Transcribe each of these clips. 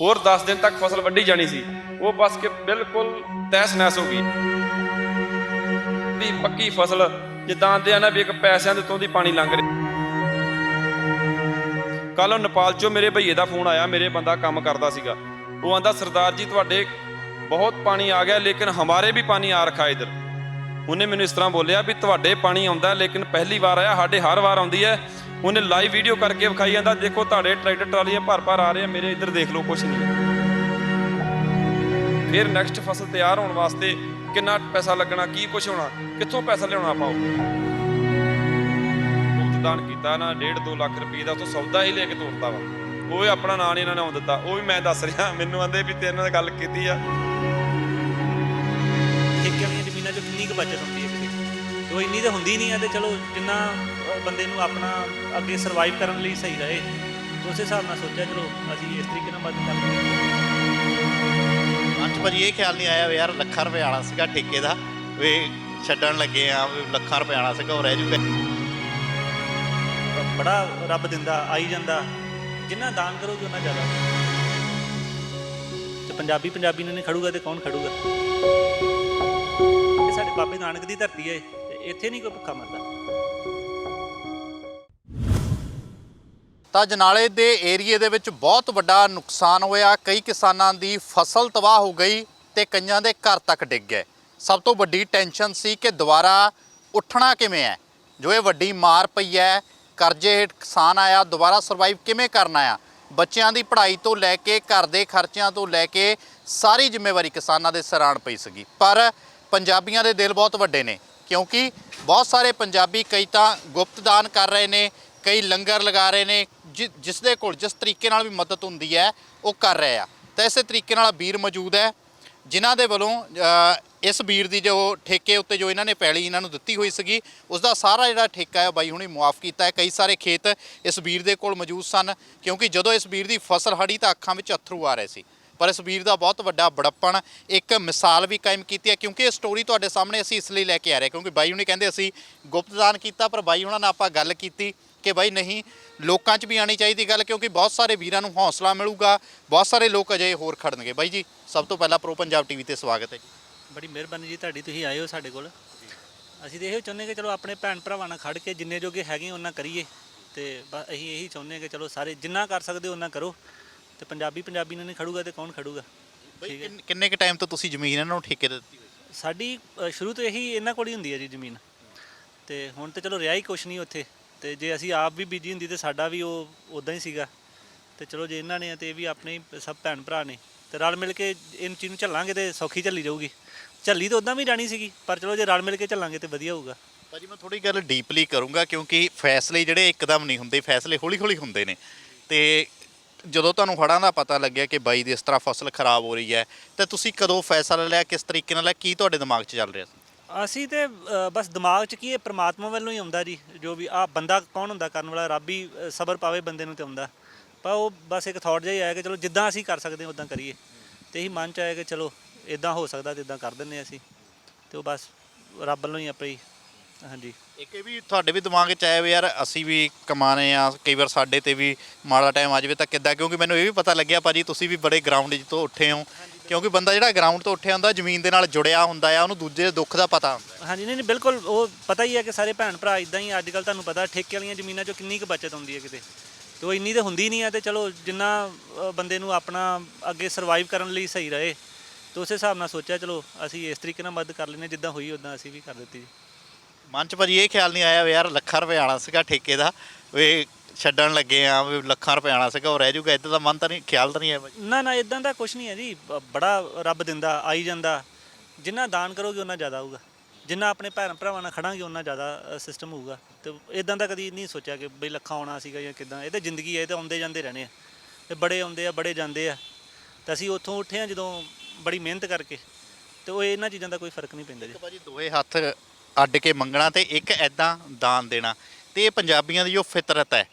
ਹੋਰ 10 ਦਿਨ ਤੱਕ ਫਸਲ ਵੱਢੀ ਜਾਣੀ ਸੀ। ਉਹ ਬਸ ਕਿ ਬਿਲਕੁਲ ਤਹਿਸ ਨਹਿਸ ਹੋ ਗਈ। ਦੀ ਪੱਕੀ ਫਸਲ, ਜਿੱਦਾਂ ਆਂਦੇ ਆ ਨਾ ਵੀ ਇੱਕ ਪੈਸਿਆਂ ਦੇ ਤੋਂ ਦੀ ਪਾਣੀ ਲੰਘ ਰਿਹਾ। ਕੱਲ ਨੇਪਾਲ ਚੋਂ ਮੇਰੇ ਭਈਏ ਦਾ ਫੋਨ ਆਇਆ, ਮੇਰੇ ਬੰਦਾ ਕੰਮ ਕਰਦਾ ਸੀਗਾ। ਉਹ ਆਂਦਾ ਸਰਦਾਰ ਜੀ ਤੁਹਾਡੇ ਬਹੁਤ ਪਾਣੀ ਆ ਗਿਆ, ਲੇਕਿਨ ਹਮਾਰੇ ਵੀ ਪਾਣੀ ਆ ਰਖਾ ਇਧਰ। ਉਹਨੇ ਮੈਨੂੰ ਇਸ ਤਰ੍ਹਾਂ ਬੋਲਿਆ ਵੀ ਤੁਹਾਡੇ ਪਾਣੀ ਆਉਂਦਾ ਲੇਕਿਨ ਪਹਿਲੀ ਵਾਰ ਆਇਆ, ਸਾਡੇ ਹਰ ਵਾਰ ਆਉਂਦੀ ਹੈ। ਉਹਨੇ ਲਾਈਵ ਵੀਡੀਓ ਕਰਕੇ ਵਿਖਾਈ ਜਾਂਦਾ, ਦੇਖੋ ਤੁਹਾਡੇ ਟਰੈਕਟਰ ਟਰਾਲੀਆਂ ਭਰ ਭਰ ਆ ਰਹੇ ਆ, ਮੇਰੇ ਇੱਧਰ ਦੇਖ ਲਓ, ਕੁਛ ਨਹੀਂ ਹੈ। ਫਿਰ ਨੈਕਸਟ ਫਸਲ ਤਿਆਰ ਹੋਣ ਵਾਸਤੇ ਕਿੰਨਾ ਪੈਸਾ ਲੱਗਣਾ, ਕੀ ਕੁਛ ਹੋਣਾ, ਕਿੱਥੋਂ ਪੈਸਾ ਲਿਆਉਣਾ ਆਪਾਂ ਉਹ? ਦਾਨ ਕੀਤਾ ਨਾ 1.5 2 ਲੱਖ ਰੁਪਏ ਦਾ ਉੱਥੋਂ ਸੌਦਾ ਹੀ ਲੈ ਕੇ ਤੋਰਤਾ ਵਾ। ਉਹ ਆਪਣਾ ਨਾਂ ਨਹੀਂ ਇਹਨਾਂ ਨੇ ਆਉਂ ਦਿੱਤਾ, ਉਹ ਵੀ ਮੈਂ ਦੱਸ ਰਿਹਾ, ਮੈਨੂੰ ਆਂਦੇ ਵੀ ਤੇਰੇ ਨਾਲ ਗੱਲ ਕੀਤੀ ਆ। ਬਚਤ ਹੁੰਦੀ ਹੈ ਕਿਤੇ। ਤੇ ਉਹ ਇੰਨੀ ਤਾਂ ਹੁੰਦੀ ਨਹੀਂ ਹੈ ਤੇ ਚਲੋ ਜਿੰਨਾ ਬੰਦੇ ਨੂੰ ਆਪਣਾ ਅੱਗੇ ਸਰਵਾਈਵ ਕਰਨ ਲਈ ਸਹੀ ਰਹੇ। ਉਸੇ ਹਿਸਾਬ ਨਾਲ ਸੋਚਿਆ ਚਲੋ ਅਸੀਂ ਇਸ ਤਰੀਕੇ ਨਾਲ ਮਦਦ ਕਰਦੇ ਅੱਜ ਭਾਜੀ ਇਹ ਖਿਆਲ ਨਹੀਂ ਆਇਆ ਯਾਰ ਲੱਖਾਂ ਰੁਪਏ ਆਣਾ ਸੀਗਾ ਠੇਕੇ ਦਾ ਵੀ ਛੱਡਣ ਲੱਗੇ ਆ ਵੀ ਲੱਖਾਂ ਰੁਪਏ ਆਣਾ ਸੀਗਾ ਉਹ ਰਹਿ ਜੂਗਾ। ਬੜਾ ਰੱਬ ਦਿੰਦਾ ਆਈ ਜਾਂਦਾ। ਜਿੰਨਾ ਦਾਨ ਕਰੋਗੇ ਉਹਨਾਂ ਜ਼ਿਆਦਾ। ਤੇ ਪੰਜਾਬੀ ਪੰਜਾਬੀ ਨੂੰ ਖੜੂਗਾ ਤੇ ਕੌਣ ਖੜੂਗਾ? ਬਾਬੇ ਨਾਨਕ ਦੀ ਧਰਤੀ ਹੈ ਤੇ ਇੱਥੇ ਨਹੀਂ ਕੋਈ ਭੁੱਖਾ ਮਰਦਾ। ਤਾਂ ਜਨਾਲੇ ਦੇ ਏਰੀਏ ਦੇ ਵਿੱਚ ਬਹੁਤ ਵੱਡਾ ਨੁਕਸਾਨ ਹੋਇਆ। ਕਈ ਕਿਸਾਨਾਂ ਦੀ ਫਸਲ ਤਬਾਹ ਹੋ ਗਈ ਤੇ ਕਈਆਂ ਦੇ ਘਰ ਤੱਕ ਡਿੱਗ ਗਏ। ਸਭ ਤੋਂ ਵੱਡੀ ਟੈਨਸ਼ਨ ਸੀ ਕਿ ਦੁਬਾਰਾ ਉੱਠਣਾ ਕਿਵੇਂ ਹੈ? ਜੋ ਇਹ ਵੱਡੀ ਮਾਰ ਪਈ ਹੈ, ਕਰਜ਼ੇ ਹੇਠ ਕਿਸਾਨ ਆਇਆ, ਦੁਬਾਰਾ ਸਰਵਾਈਵ ਕਿਵੇਂ ਕਰਨਾ ਆ? ਬੱਚਿਆਂ ਦੀ ਪੜ੍ਹਾਈ ਤੋਂ ਲੈ ਕੇ ਘਰ ਦੇ ਖਰਚਿਆਂ ਤੋਂ ਲੈ ਕੇ ਸਾਰੀ ਜ਼ਿੰਮੇਵਾਰੀ ਕਿਸਾਨਾਂ ਦੇ ਸਿਰਾਣ ਪਈ ਸੀਗੀ। ਪਰ ਪੰਜਾਬੀਆਂ ਦੇ ਦਿਲ ਬਹੁਤ ਵੱਡੇ ਨੇ, ਕਿਉਂਕਿ ਬਹੁਤ ਸਾਰੇ ਪੰਜਾਬੀ ਕਈ ਤਾਂ ਗੁਪਤ ਦਾਨ ਕਰ ਰਹੇ ਨੇ, ਕਈ ਲੰਗਰ ਲਗਾ ਰਹੇ ਨੇ, ਜਿ- ਜਿਸ ਦੇ ਕੋਲ, ਜਿਸ ਤਰੀਕੇ ਨਾਲ ਵੀ ਮਦਦ ਹੁੰਦੀ ਹੈ, ਉਹ ਕਰ ਰਹੇ ਆ। ਤਾਂ ਇਸੇ ਤਰੀਕੇ ਨਾਲ ਵੀਰ ਮੌਜੂਦ ਹੈ, ਜਿਨ੍ਹਾਂ ਦੇ ਵੱਲੋਂ ਇਸ ਵੀਰ ਦੀ ਜੋ ਠੇਕੇ ਉੱਤੇ ਜੋ ਇਹਨਾਂ ਨੇ ਪੈਲੀ ਇਹਨਾਂ ਨੂੰ ਦਿੱਤੀ ਹੋਈ ਸੀਗੀ ਉਸ ਦਾ ਸਾਰਾ ਜਿਹੜਾ ਠੇਕਾ ਹੈ ਬਾਈ ਹੁਣੀ ਮੁਆਫ ਕੀਤਾ ਹੈ। ਕਈ ਸਾਰੇ ਖੇਤ ਇਸ ਵੀਰ ਦੇ ਕੋਲ ਮੌਜੂਦ ਸਨ, ਕਿਉਂਕਿ ਜਦੋਂ ਇਸ ਵੀਰ ਦੀ ਫਸਲ ਹੜੀ ਤਾਂ ਅੱਖਾਂ ਵਿੱਚ ਅਥਰੂ ਆ ਰਹੇ ਸੀ। ਪਰ ਇਸ ਵੀਰ ਦਾ ਬਹੁਤ ਵੱਡਾ ਬੜੱਪਣ ਇੱਕ ਮਿਸਾਲ ਵੀ ਕਾਇਮ ਕੀਤੀ ਹੈ, ਕਿਉਂਕਿ ਇਹ ਸਟੋਰੀ ਤੁਹਾਡੇ ਸਾਹਮਣੇ ਅਸੀਂ ਇਸ ਲਈ ਲੈ ਕੇ ਆ ਰਹੇ ਕਿਉਂਕਿ ਬਾਈ ਹੁਣੀ ਕਹਿੰਦੇ ਅਸੀਂ ਗੁਪਤਦਾਨ ਕੀਤਾ, ਪਰ ਬਾਈ ਹੁਣਾਂ ਨਾਲ ਆਪਾਂ ਗੱਲ ਕੀਤੀ ਕਿ ਬਾਈ ਨਹੀਂ, ਲੋਕਾਂ 'ਚ ਵੀ ਆਣੀ ਚਾਹੀਦੀ ਗੱਲ, ਕਿਉਂਕਿ ਬਹੁਤ ਸਾਰੇ ਵੀਰਾਂ ਨੂੰ ਹੌਸਲਾ ਮਿਲੂਗਾ, ਬਹੁਤ ਸਾਰੇ ਲੋਕ ਅਜੇ ਹੋਰ ਖੜਨਗੇ। ਬਾਈ ਜੀ, ਸਭ ਤੋਂ ਪਹਿਲਾਂ ਪ੍ਰੋ ਪੰਜਾਬ ਟੀਵੀ ਤੇ ਸਵਾਗਤ ਹੈ ਬੜੀ ਮਿਹਰਬਾਨੀ ਜੀ ਤੁਹਾਡੀ, ਤੁਸੀਂ ਆਏ ਹੋ ਸਾਡੇ ਕੋਲ। ਅਸੀਂ ਤਾਂ ਇਹੋ ਚਾਹੁੰਦੇ ਕਿ ਚਲੋ ਆਪਣੇ ਭੈਣ ਭਰਾਵਾਂ ਨਾਲ ਖੜ ਕੇ ਜਿੰਨੇ ਜੋਗੇ ਹੈਗੇ ਉਹਨਾਂ ਕਰੀਏ। ਤੇ ਬਸ ਅਸੀਂ ਇਹੀ ਚਾਹੁੰਦੇ ਹਾਂ ਕਿ ਚਲੋ ਸਾਰੇ ਜਿੰਨਾ ਕਰ ਸਕਦੇ ਹੋ, ਉਹਨਾਂ ਕਰੋ। ਤੇ ਪੰਜਾਬੀ ਪੰਜਾਬੀ ਨਾਲ ਨਹੀਂ ਖੜੂਗਾ ਤੇ ਕੌਣ ਖੜੂਗਾ? ਬਾਈ ਕਿੰਨ- ਕਿੰਨੇ ਕ ਟਾਈਮ ਤੋਂ ਤੁਸੀਂ ਜ਼ਮੀਨ ਇਹਨਾਂ ਨੂੰ ਠੇਕੇ ਤੇ ਦਿੱਤੀ ਹੋਈ ਸਾਡੀ ਅ, ਸ਼ੁਰੂ ਤੋਂ ਇਹੀ ਇਹਨਾਂ ਕੋਲ ਹੀ ਹੁੰਦੀ ਹੈ ਜੀ ਜ਼ਮੀਨ। ਤੇ ਹੁਣ ਤੇ ਚਲੋ ਰਿਹਾ ਹੀ ਕੁਛ ਨਹੀਂ ਉੱਥੇ। ਤੇ ਜੇ ਅਸੀਂ ਆਪ ਵੀ ਬੀਜੀ ਹੁੰਦੀ ਤੇ ਸਾਡਾ ਵੀ ਉਹ ਉਦਾਂ ਹੀ ਸੀਗਾ। ਤੇ ਚਲੋ ਜੇ ਇਹਨਾਂ ਨੇ ਆ ਤੇ ਇਹ ਵੀ ਆਪਣੇ ਹੀ ਸਭ ਭੈਣ ਭਰਾ ਨੇ। ਤੇ ਰਲ ਮਿਲ ਕੇ ਇਹਨ ਚੀਜ਼ ਨੂੰ ਚੱਲਾਂਗੇ ਤੇ ਸੌਖੀ ਚੱਲੀ ਜਾਊਗੀ। ਚੱਲੀ ਤਾਂ ਉਦਾਂ ਵੀ ਜਾਣੀ ਸੀਗੀ ਪਰ ਚਲੋ ਜੇ ਰਲ ਮਿਲ ਕੇ ਚੱਲਾਂਗੇ ਤੇ ਵਧੀਆ ਹੋਊਗਾ। ਭਾਜੀ ਮੈਂ ਥੋੜੀ ਗੱਲ ਡੀਪਲੀ ਕਰੂੰਗਾ ਕਿਉਂਕਿ ਫੈਸਲੇ ਜਿਹੜੇ ਇੱਕਦਮ ਨਹੀਂ ਹੁੰਦੇ ਫੈਸਲੇ ਹੌਲੀ-ਹੌਲੀ ਹੁੰਦੇ ਨੇ। ਤੇ ਜਦੋਂ ਤੁਹਾਨੂੰ ਹੜ੍ਹਾਂ ਦਾ ਪਤਾ ਲੱਗਿਆ ਕਿ ਬਾਈ ਦੀ ਇਸ ਤਰ੍ਹਾਂ ਫਸਲ ਖਰਾਬ ਹੋ ਰਹੀ ਹੈ ਤਾਂ ਤੁਸੀਂ ਕਦੋਂ ਫੈਸਲਾ ਲਿਆ ਕਿਸ ਤਰੀਕੇ ਨਾਲ ਲਿਆ ਕੀ ਤੁਹਾਡੇ ਦਿਮਾਗ 'ਚ ਚੱਲ ਰਿਹਾ ਸੀ? ਅਸੀਂ ਤੇ ਅ, ਬਸ ਦਿਮਾਗ 'ਚ ਕੀ ਇਹ ਪ੍ਰਮਾਤਮਾ ਵੱਲੋਂ ਹੀ ਆਉਂਦਾ ਜੀ ਜੋ ਵੀ ਆ ਬੰਦਾ ਕੌਣ ਹੁੰਦਾ ਕਰਨ ਵਾਲਾ ਰੱਬ ਹੀ ਅ, ਸਬਰ ਪਾਵੇ ਬੰਦੇ ਨੂੰ ਤੇ ਆਉਂਦਾ। ਪਰ ਉਹ ਬਸ ਇੱਕ ਥਾਟ ਜਿਹਾ ਹੀ ਆਇਆ ਕਿ ਚਲੋ ਜਿੱਦਾਂ ਅਸੀਂ ਕਰ ਸਕਦੇ ਹਾਂ ਉਦਾਂ ਕਰੀਏ। ਤੇ ਇਹੀ ਮਨ 'ਚ ਆਇਆ ਕਿ ਚਲੋ ਇਦਾਂ ਹੋ ਸਕਦਾ ਤੇ ਇਦਾਂ ਕਰ ਦਿੰਨੇ ਅਸੀਂ। ਤੇ ਉਹ ਬਸ ਰੱਬ ਵੱਲੋਂ ਹੀ ਆਪੇ ਹੀ ਹਾਂਜੀ। ਇੱਕ ਇਹ ਵੀ ਤੁਹਾਡੇ ਵੀ ਦਿਮਾਗ 'ਚ ਆਇਆ ਵੀ ਯਾਰ ਅਸੀਂ ਵੀ ਕਮਾਣੇ ਆ ਕਈ ਵਾਰ ਸਾਡੇ ਤੇ ਵੀ ਮਾੜਾ ਟਾਈਮ ਆ ਜਾਵੇ ਤਾਂ ਕਿੱਦਾਂ? ਕਿਉਂਕਿ ਮੈਨੂੰ ਇਹ ਵੀ ਪਤਾ ਲੱਗਿਆ ਭਾਜੀ ਤੁਸੀਂ ਵੀ ਬੜੇ ਗਰਾਊਂਡ 'ਚ ਤੋਂ ਉੱਠੇ ਹੋ। ਕਿਉਂਕਿ ਬੰਦਾ ਜਿਹੜਾ ਗਰਾਊਂਡ ਤੋਂ ਉੱਠਿਆ ਹੁੰਦਾ ਜ਼ਮੀਨ ਦੇ ਨਾਲ ਜੁੜਿਆ ਹੁੰਦਾ ਆ ਉਹਨੂੰ ਦੂਜੇ ਦੇ ਦੁੱਖ ਦਾ ਪਤਾ ਹੁੰਦਾ। ਹਾਂਜੀ ਨਹੀਂ ਨਹੀਂ ਬਿਲਕੁਲ ਉਹ ਪਤਾ ਹੀ ਹੈ ਕਿ ਸਾਰੇ ਭੈਣ ਭਰਾ ਇਦਾਂ ਹੀ ਅੱਜ ਕੱਲ ਤੁਹਾਨੂੰ ਪਤਾ ਠੇਕੇ ਵਾਲੀਆਂ ਜ਼ਮੀਨਾਂ 'ਚੋਂ ਕਿੰਨੀ ਕੁ ਬਚਤ ਹੁੰਦੀ ਹੈ ਕਿਤੇ। ਤੇ ਉਹ ਇੰਨੀ ਤਾਂ ਹੁੰਦੀ ਨਹੀਂ ਹੈ ਤੇ ਚਲੋ ਜਿੰਨਾ ਅ, ਬੰਦੇ ਨੂੰ ਆਪਣਾ ਅੱਗੇ ਸਰਵਾਈਵ ਕਰਨ ਲਈ ਸਹੀ ਰਹੇ ਤੇ ਉਸੇ ਹਿਸਾਬ ਨਾਲ ਸੋਚਿਆ ਚਲੋ ਅਸੀਂ ਇਸ ਤਰੀਕੇ ਨਾਲ ਮਦਦ ਕਰ ਲੈਨੇ ਜਿੱਦਾਂ ਹੋਈ ਉਦਾਂ ਅਸੀਂ ਵੀ ਕਰ ਦਿੱਤੀ ਜੀ। ਮਨ 'ਚ ਭਾਜੀ ਇਹ ਖਿਆਲ ਨਹੀਂ ਆਇਆ ਵੀ ਯਾਰ ਲੱਖਾਂ ਰੁਪਏ ਆਣਾ ਸੀਗਾ ਠੇਕੇ ਦਾ ਵੀ ਛੱਡਣ ਲੱਗੇ ਆ ਵੀ ਲੱਖਾਂ ਰੁਪਏ ਆਣਾ ਸੀਗਾ ਉਹ ਰਹਿ ਜੂਗਾ ਇਦਾਂ ਦਾ ਮਨ ਤਾਂ ਨਹੀਂ ਖਿਆਲ ਤਾਂ ਨਹੀਂ ਆਇਆ ਭਾਜੀ। ਨਾ ਨਾ ਇਦਾਂ ਦਾ ਕੁਝ ਨਹੀਂ ਹੈ ਜੀ ਬ- ਬੜਾ ਰੱਬ ਦਿੰਦਾ ਆਈ ਜਾਂਦਾ। ਜਿੰਨਾ ਦਾਨ ਕਰੋਗੇ ਉਹਨਾਂ ਜ਼ਿਆਦਾ ਆਊਗਾ। ਜਿੰਨਾ ਆਪਣੇ ਭੈਣ ਭਰਾਵਾਂ ਨਾਲ ਖੜਾਂਗੇ ਉਹਨਾਂ ਜ਼ਿਆਦਾ ਸਿਸਟਮ ਹੋਊਗਾ। ਤੇ ਇਦਾਂ ਦਾ ਕਦੀ ਨਹੀਂ ਸੋਚਿਆ ਕਿ ਬਈ ਲੱਖਾਂ ਆਉਣਾ ਸੀਗਾ ਜਾਂ ਕਿਦਾਂ। ਇਹ ਤਾਂ ਜ਼ਿੰਦਗੀ ਹੈ ਇਹ ਤਾਂ ਆਉਂਦੇ ਜਾਂਦੇ ਰਹਿਣੇ ਆ। ਤੇ ਬੜੇ ਆਉਂਦੇ ਆ ਬੜੇ ਜਾਂਦੇ ਆ। ਤੇ ਅਸੀਂ ਉੱਥੋਂ ਉੱਠੇ ਆ ਜਦੋਂ ਬੜੀ ਮਿਹਨਤ ਕਰਕੇ। ਤੇ ਉਹ ਇਹਨਾਂ ਚੀਜ਼ਾਂ ਦਾ ਕੋਈ ਫ਼ਰਕ ਨਹੀਂ ਪੈਂਦਾ ਜੀ। ਭਾਜੀ ਦੋਏ ਹੱਥ ਅੱਡ ਕੇ ਮੰਗਣਾ ਤੇ ਇੱਕ ਐਦਾਂ ਦਾਨ ਦੇਣਾ। ਤੇ ਇਹ ਪੰਜਾਬੀਆਂ ਦੀ ਜੋ ਫਿਤਰਤ ਹੈ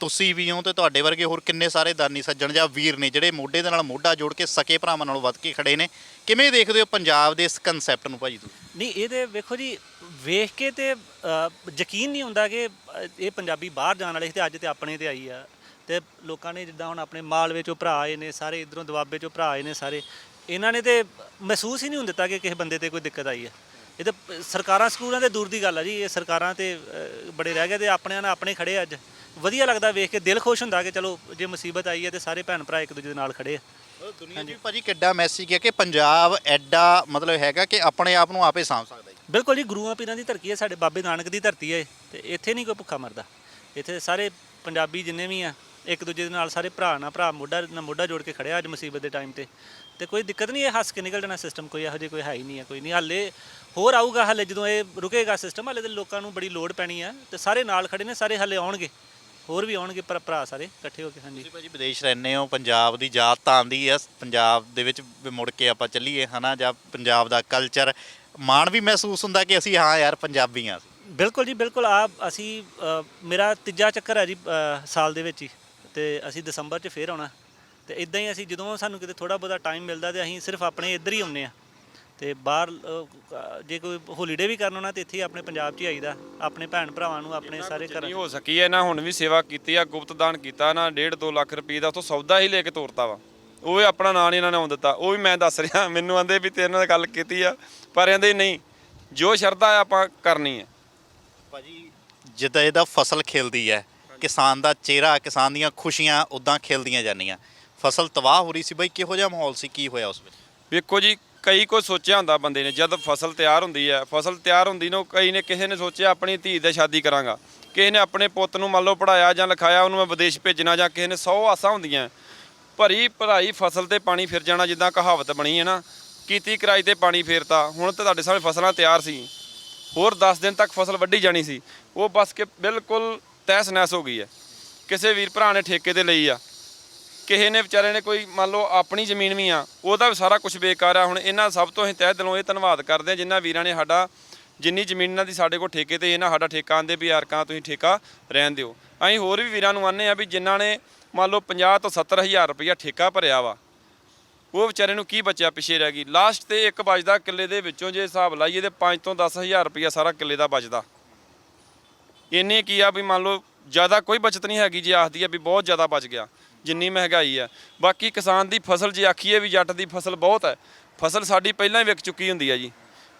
ਤੁਸੀਂ ਵੀ ਹੋ ਤੇ ਤੁਹਾਡੇ ਵਰਗੇ ਹੋਰ ਕਿੰਨੇ ਸਾਰੇ ਦਾਨੀ ਸੱਜਣ ਜਾਂ ਵੀਰ ਨੇ ਜਿਹੜੇ ਮੋਢੇ ਦੇ ਨਾਲ ਮੋਢਾ ਜੋੜ ਕੇ ਸਕੇ ਭਰਾਵਾਂ ਨਾਲੋਂ ਵੱਧ ਕੇ ਖੜੇ ਨੇ। ਕਿਵੇਂ ਦੇਖਦੇ ਹੋ ਪੰਜਾਬ ਦੇ ਇਸ ਕਨਸੈਪਟ ਨੂੰ ਭਾਜੀ ਤੁਸੀਂ? ਨਹੀਂ ਇਹਦੇ ਵੇਖੋ ਜੀ ਵੇਖ ਕੇ ਤੇ ਅ, ਯਕੀਨ ਨਹੀਂ ਹੁੰਦਾ ਕਿ ਅ, ਇਹ ਪੰਜਾਬੀ ਬਾਹਰ ਜਾਣ ਵਾਲੇ ਸੀ ਤੇ ਅੱਜ ਤੇ ਆਪਣੇ ਤੇ ਆਈ ਆ। ਤੇ ਲੋਕਾਂ ਨੇ ਜਿੱਦਾਂ ਹੁਣ ਆਪਣੇ ਮਾਲਵੇ ਚੋਂ ਭਰਾ ਆਏ ਨੇ ਸਾਰੇ ਇਧਰੋਂ ਦੁਆਬੇ ਚੋਂ ਭਰਾ ਆਏ ਨੇ ਸਾਰੇ। ਇਹਨਾਂ ਨੇ ਤੇ ਮਹਿਸੂਸ ਹੀ ਨਹੀਂ ਹੁੰਦਾ ਦਿੱਤਾ ਕਿ ਕਿਸੇ ਬੰਦੇ ਤੇ ਕੋਈ ਦਿੱਕਤ ਆਈ ਹੈ ਇਹ ਤਾਂ ਪ- ਸਰਕਾਰਾਂ ਸਕੂਲਾਂ ਦੇ ਦੂਰ ਦੀ ਗੱਲ ਆ ਜੀ ਇਹ ਸਰਕਾਰਾਂ ਤੇ ਅ, ਬੜੇ ਰਹਿ ਗਏ ਤੇ ਆਪਣਿਆਂ ਨਾਲ ਆਪਣੇ ਖੜੇ ਆ ਅੱਜ। ਵਧੀਆ ਲੱਗਦਾ ਵੇਖ ਕੇ ਦਿਲ ਖੁਸ਼ ਹੁੰਦਾ ਕਿ ਚਲੋ ਜੇ ਮੁਸੀਬਤ ਆਈ ਹੈ ਤੇ ਸਾਰੇ ਭੈਣ ਭਰਾ ਇੱਕ ਦੂਜੇ ਦੇ ਨਾਲ ਖੜੇ ਆ। ਦੁਨੀਆ ਜੀ ਭਾਜੀ ਕਿੱਡਾ ਮੈਸੇਜ ਹੈ ਕਿ ਪੰਜਾਬ ਐਡਾ ਮਤਲਬ ਹੈਗਾ ਕਿ ਆਪਣੇ ਆਪ ਨੂੰ ਆਪੇ ਸਾਂਭ ਸਕਦਾ ਜੀ ਬਿਲਕੁਲ ਜੀ ਗੁਰੂਆਂ ਪੀਰਾਂ ਦੀ ਧਰਤੀ ਹੈ ਸਾਡੇ ਬਾਬੇ ਨਾਨਕ ਦੀ ਧਰਤੀ ਹੈ ਇਹ, ਤੇ ਇੱਥੇ ਨਹੀਂ ਕੋਈ ਭੁੱਖਾ ਮਰਦਾ। ਇੱਥੇ ਸਾਰੇ ਪੰਜਾਬੀ ਜਿੰਨੇ ਵੀ ਆ ਇੱਕ ਦੂਜੇ ਦੇ ਨਾਲ ਸਾਰੇ ਭਰਾ ਨਾਲ ਭਰਾ ਮੋਢਾ ਨਾਲ ਮੋਢਾ ਜੋੜ ਕੇ ਖੜਿਆ ਅੱਜ ਮੁਸੀਬਤ ਦੇ ਟਾਈਮ ਤੇ। ਤੇ ਕੋਈ ਦਿੱਕਤ ਨਹੀਂ ਹੈ ਹੱਸ ਕੇ ਨਿਕਲ ਜਾਣਾ ਸਿਸਟਮ ਕੋਈ ਇਹੋ ਜਿਹੀ ਕੋਈ ਹੈ ਹੀ ਨਹੀਂ ਹੈ ਕੋਈ ਨਹੀਂ। ਹਾਲੇ ਹੋਰ ਆਊਗਾ ਹਾਲੇ ਜਦੋਂ ਇਹ ਰੁਕੇਗਾ ਸਿਸਟਮ ਹਾਲੇ ਤੇ ਲੋਕਾਂ ਨੂੰ ਬੜੀ ਲੋੜ ਪੈਣੀ ਆ ਤੇ ਸਾਰੇ ਨਾਲ ਖੜੇ ਨੇ ਸਾਰੇ ਹਾਲੇ ਆਉਣਗੇ। ਹੋਰ ਵੀ ਆਉਣਗੇ ਪਰ ਭਰਾ ਸਾਰੇ ਇਕੱਠੇ ਹੋ ਕੇ ਹਾਂਜੀ। ਤੁਸੀਂ ਭਾਜੀ ਵਿਦੇਸ਼ ਰਹਿੰਦੇ ਹੋ ਪੰਜਾਬ ਦੀ ਯਾਦ ਤਾਂ ਆਉਂਦੀ ਹੈ ਪੰਜਾਬ ਦੇ ਵਿੱਚ ਵੀ ਮੁੜ ਕੇ ਆਪਾਂ ਚੱਲੀਏ ਹਨਾ ਜਾਂ ਪੰਜਾਬ ਦਾ ਕਲਚਰ ਮਾਣ ਵੀ ਮਹਿਸੂਸ ਹੁੰਦਾ ਕਿ ਅਸੀਂ ਹਾਂ ਯਾਰ ਪੰਜਾਬੀ ਅਸੀਂ। ਬਿਲਕੁਲ ਜੀ ਬਿਲਕੁਲ ਆ ਅਸੀਂ ਅ, ਮੇਰਾ ਤੀਜਾ ਚੱਕਰ ਹੈ ਜੀ ਅ, ਸਾਲ ਦੇ ਵਿੱਚ ਹੀ ਤੇ ਅਸੀਂ ਦਸੰਬਰ 'ਚ ਫੇਰ ਆਉਣਾ। ਤੇ ਇਦਾਂ ਹੀ ਅਸੀਂ ਜਦੋਂ ਸਾਨੂੰ ਕਿਤੇ ਥੋੜਾ ਬਹੁਤਾ ਟਾਈਮ ਮਿਲਦਾ ਤੇ ਅਸੀਂ ਸਿਰਫ ਆਪਣੇ ਇੱਧਰ ਹੀ ਆਉਂਦੇ ਆ ਤੇ ਬਾਹਰ ਅ, ਜੇ ਕੋਈ ਹੋਲੀਡੇ ਵੀ ਕਰਨ ਆਉਣਾ ਤੇ ਇੱਥੇ ਹੀ ਆਪਣੇ ਪੰਜਾਬ 'ਚ ਹੀ ਆਈਦਾ। ਆਪਣੇ ਭੈਣ ਭਰਾਵਾਂ ਨੂੰ ਆਪਣੇ ਸਾਰੇ ਘਰਾਂ ਨਹੀਂ ਹੋ ਸਕੀ ਹੈ ਨਾ ਹੁਣ ਵੀ ਸੇਵਾ ਕੀਤੀ ਆ ਗੁਪਤ ਦਾਨ ਕੀਤਾ ਨਾ 1.5 2 ਲੱਖ ਰੁਪਏ ਦਾ ਉਥੋਂ ਸੌਦਾ ਹੀ ਲੈ ਕੇ ਤੋਰਤਾ ਵਾ। ਉਹ ਵੀ ਆਪਣਾ ਨਾਂ ਨਹੀਂ ਇਹਨਾਂ ਨੇ ਆਉਣ ਦਿੱਤਾ। ਉਹ ਵੀ ਮੈਂ ਦੱਸ ਰਿਹਾ ਮੈਨੂੰ ਆਂਦੇ ਵੀ ਤੇਰੇ ਨਾਲ ਗੱਲ ਕੀਤੀ ਆ ਪਰ ਕਹਿੰਦੇ ਨਹੀਂ ਜੋ ਸ਼ਰਧਾ ਆ ਆਪਾਂ ਕਰਨੀ ਹੈ ਭਾਜੀ ਜਿੱਦਾਂ ਇਹਦਾ ਫਸਲ ਖਿਲਦੀ ਹੈ ਕਿਸਾਨ ਦਾ ਚਿਹਰਾ ਕਿਸਾਨ ਦੀਆਂ ਖੁਸ਼ੀਆਂ ਉਦਾਂ ਖਿਲਦੀਆਂ ਜਾਂਦੀਆਂ। ਫਸਲ ਤਬਾਹ ਹੋ ਰਹੀ ਸੀ ਬਈ ਕਿਹੋ ਜਿਹਾ ਮਾਹੌਲ ਸੀ ਕੀ ਹੋਇਆ ਉਸ ਵੇਲੇ? ਵੇਖੋ ਜੀ ਕਈ ਕੁਝ ਸੋਚਿਆ ਹੁੰਦਾ ਬੰਦੇ ਨੇ, ਜਦ ਫਸਲ ਤਿਆਰ ਹੁੰਦੀ ਹੈ, ਫਸਲ ਤਿਆਰ ਹੁੰਦੀ ਨੂੰ ਕਈ ਨੇ ਕਿਸੇ ਨੇ ਸੋਚਿਆ ਆਪਣੀ ਧੀ ਦੇ ਸ਼ਾਦੀ ਕਰਾਂਗਾ। ਕਿਸੇ ਨੇ ਆਪਣੇ ਪੁੱਤ ਨੂੰ ਮੰਨ ਲਓ ਪੜਾਇਆ ਜਾਂ ਲਿਖਾਇਆ, ਉਹਨੂੰ ਮੈਂ ਵਿਦੇਸ਼ ਭੇਜਣਾ ਜਾਂ ਕਿਸੇ ਨੇ 100 ਆਸਾਂ ਹੁੰਦੀਆਂ। ਭਰੀ ਭਰਾਈ ਫਸਲ ਤੇ ਪਾਣੀ ਫਿਰ ਜਾਣਾ, ਜਿੱਦਾਂ ਕਹਾਵਤ ਬਣੀ ਹੈ ਨਾ, ਕੀਤੀ ਕਿਰਾਈ ਤੇ ਪਾਣੀ ਫੇਰਤਾ, ਹੁਣ ਤਾਂ ਤੁਹਾਡੇ ਸਾਹਮਣੇ ਫਸਲਾਂ ਤਿਆਰ ਸੀ। ਹੋਰ 10 ਦਿਨ ਤੱਕ ਫਸਲ ਵੱਢੀ ਜਾਣੀ ਸੀ। ਉਹ ਬਸ ਕਿ ਬਿਲਕੁਲ ਤਹਿਸ ਨਹਿਸ ਹੋ ਗਈ ਹੈ। ਕਿਸੇ ਵੀਰ ਭਰਾ ਨੇ ਠੇਕੇ ਤੇ ਲਈ ਆ। ਕਿਸੇ ਨੇ ਵਿਚਾਰੇ ਨੇ ਕੋਈ ਮੰਨ ਲਓ ਆਪਣੀ ਜ਼ਮੀਨ ਵੀ ਆ, ਉਹਦਾ ਵੀ ਸਾਰਾ ਕੁਝ ਬੇਕਾਰ ਆ। ਹੁਣ ਇਹਨਾਂ ਸਭ ਤੋਂ ਅਸੀਂ ਤਹਿ ਦਿਲੋਂ ਇਹ ਧੰਨਵਾਦ ਕਰਦੇ ਆ ਜਿਨ੍ਹਾਂ ਵੀਰਾਂ ਨੇ ਸਾਡਾ ਜਿੰਨੀ ਜ਼ਮੀਨ ਇਹਨਾਂ ਦੀ ਸਾਡੇ ਕੋਲ ਠੇਕੇ ਤੇ, ਇਹਨਾਂ ਸਾਡਾ ਠੇਕਾ ਆਂਦੇ ਵੀ ਯਾਰ ਕਾਂ ਤੁਸੀਂ ਠੇਕਾ ਰਹਿਣ ਦਿਓ। ਅਸੀਂ ਹੋਰ ਵੀ ਵੀਰਾਂ ਨੂੰ ਆਨੇ ਆ ਵੀ ਜਿਨ੍ਹਾਂ ਨੇ ਮੰਨ ਲਓ 50 ਤੋਂ 70 ਹਜ਼ਾਰ ਰੁਪਇਆ ਠੇਕਾ ਭਰਿਆ ਵਾ, ਉਹ ਵਿਚਾਰੇ ਨੂੰ ਕੀ ਬਚਿਆ ਪਿੱਛੇ ਰਹਿ ਗਈ। ਲਾਸਟ ਤੇ ਇੱਕ ਬਚਦਾ ਕਿੱਲੇ ਦੇ ਵਿੱਚੋਂ ਜੇ ਹਿਸਾਬ ਲਾਈਏ ਤੇ 5 ਤੋਂ 10 ਹਜ਼ਾਰ ਰੁਪਇਆ ਸਾਰਾ ਕਿੱਲੇ ਦਾ ਬਚਦਾ। ਇੰਨੇ ਕੀ ਆ ਵੀ ਮੰਨ ਲਓ ਜ਼ਿਆਦਾ ਕੋਈ ਬਚਤ ਨਹੀਂ ਹੈਗੀ, ਜੇ ਆਖਦੀ ਆ ਵੀ ਬਹੁਤ ਜ਼ਿਆਦਾ ਬਚ ਗਿਆ। ਜਿੰਨੀ ਮਹਿੰਗਾਈ ਆ। ਬਾਕੀ ਕਿਸਾਨ ਦੀ ਫਸਲ ਜੇ ਆਖੀਏ ਵੀ ਜੱਟ ਦੀ ਫਸਲ ਬਹੁਤ ਹੈ ਫਸਲ ਸਾਡੀ ਪਹਿਲਾਂ ਹੀ ਵਿਕ ਚੁੱਕੀ ਹੁੰਦੀ ਹੈ ਜੀ।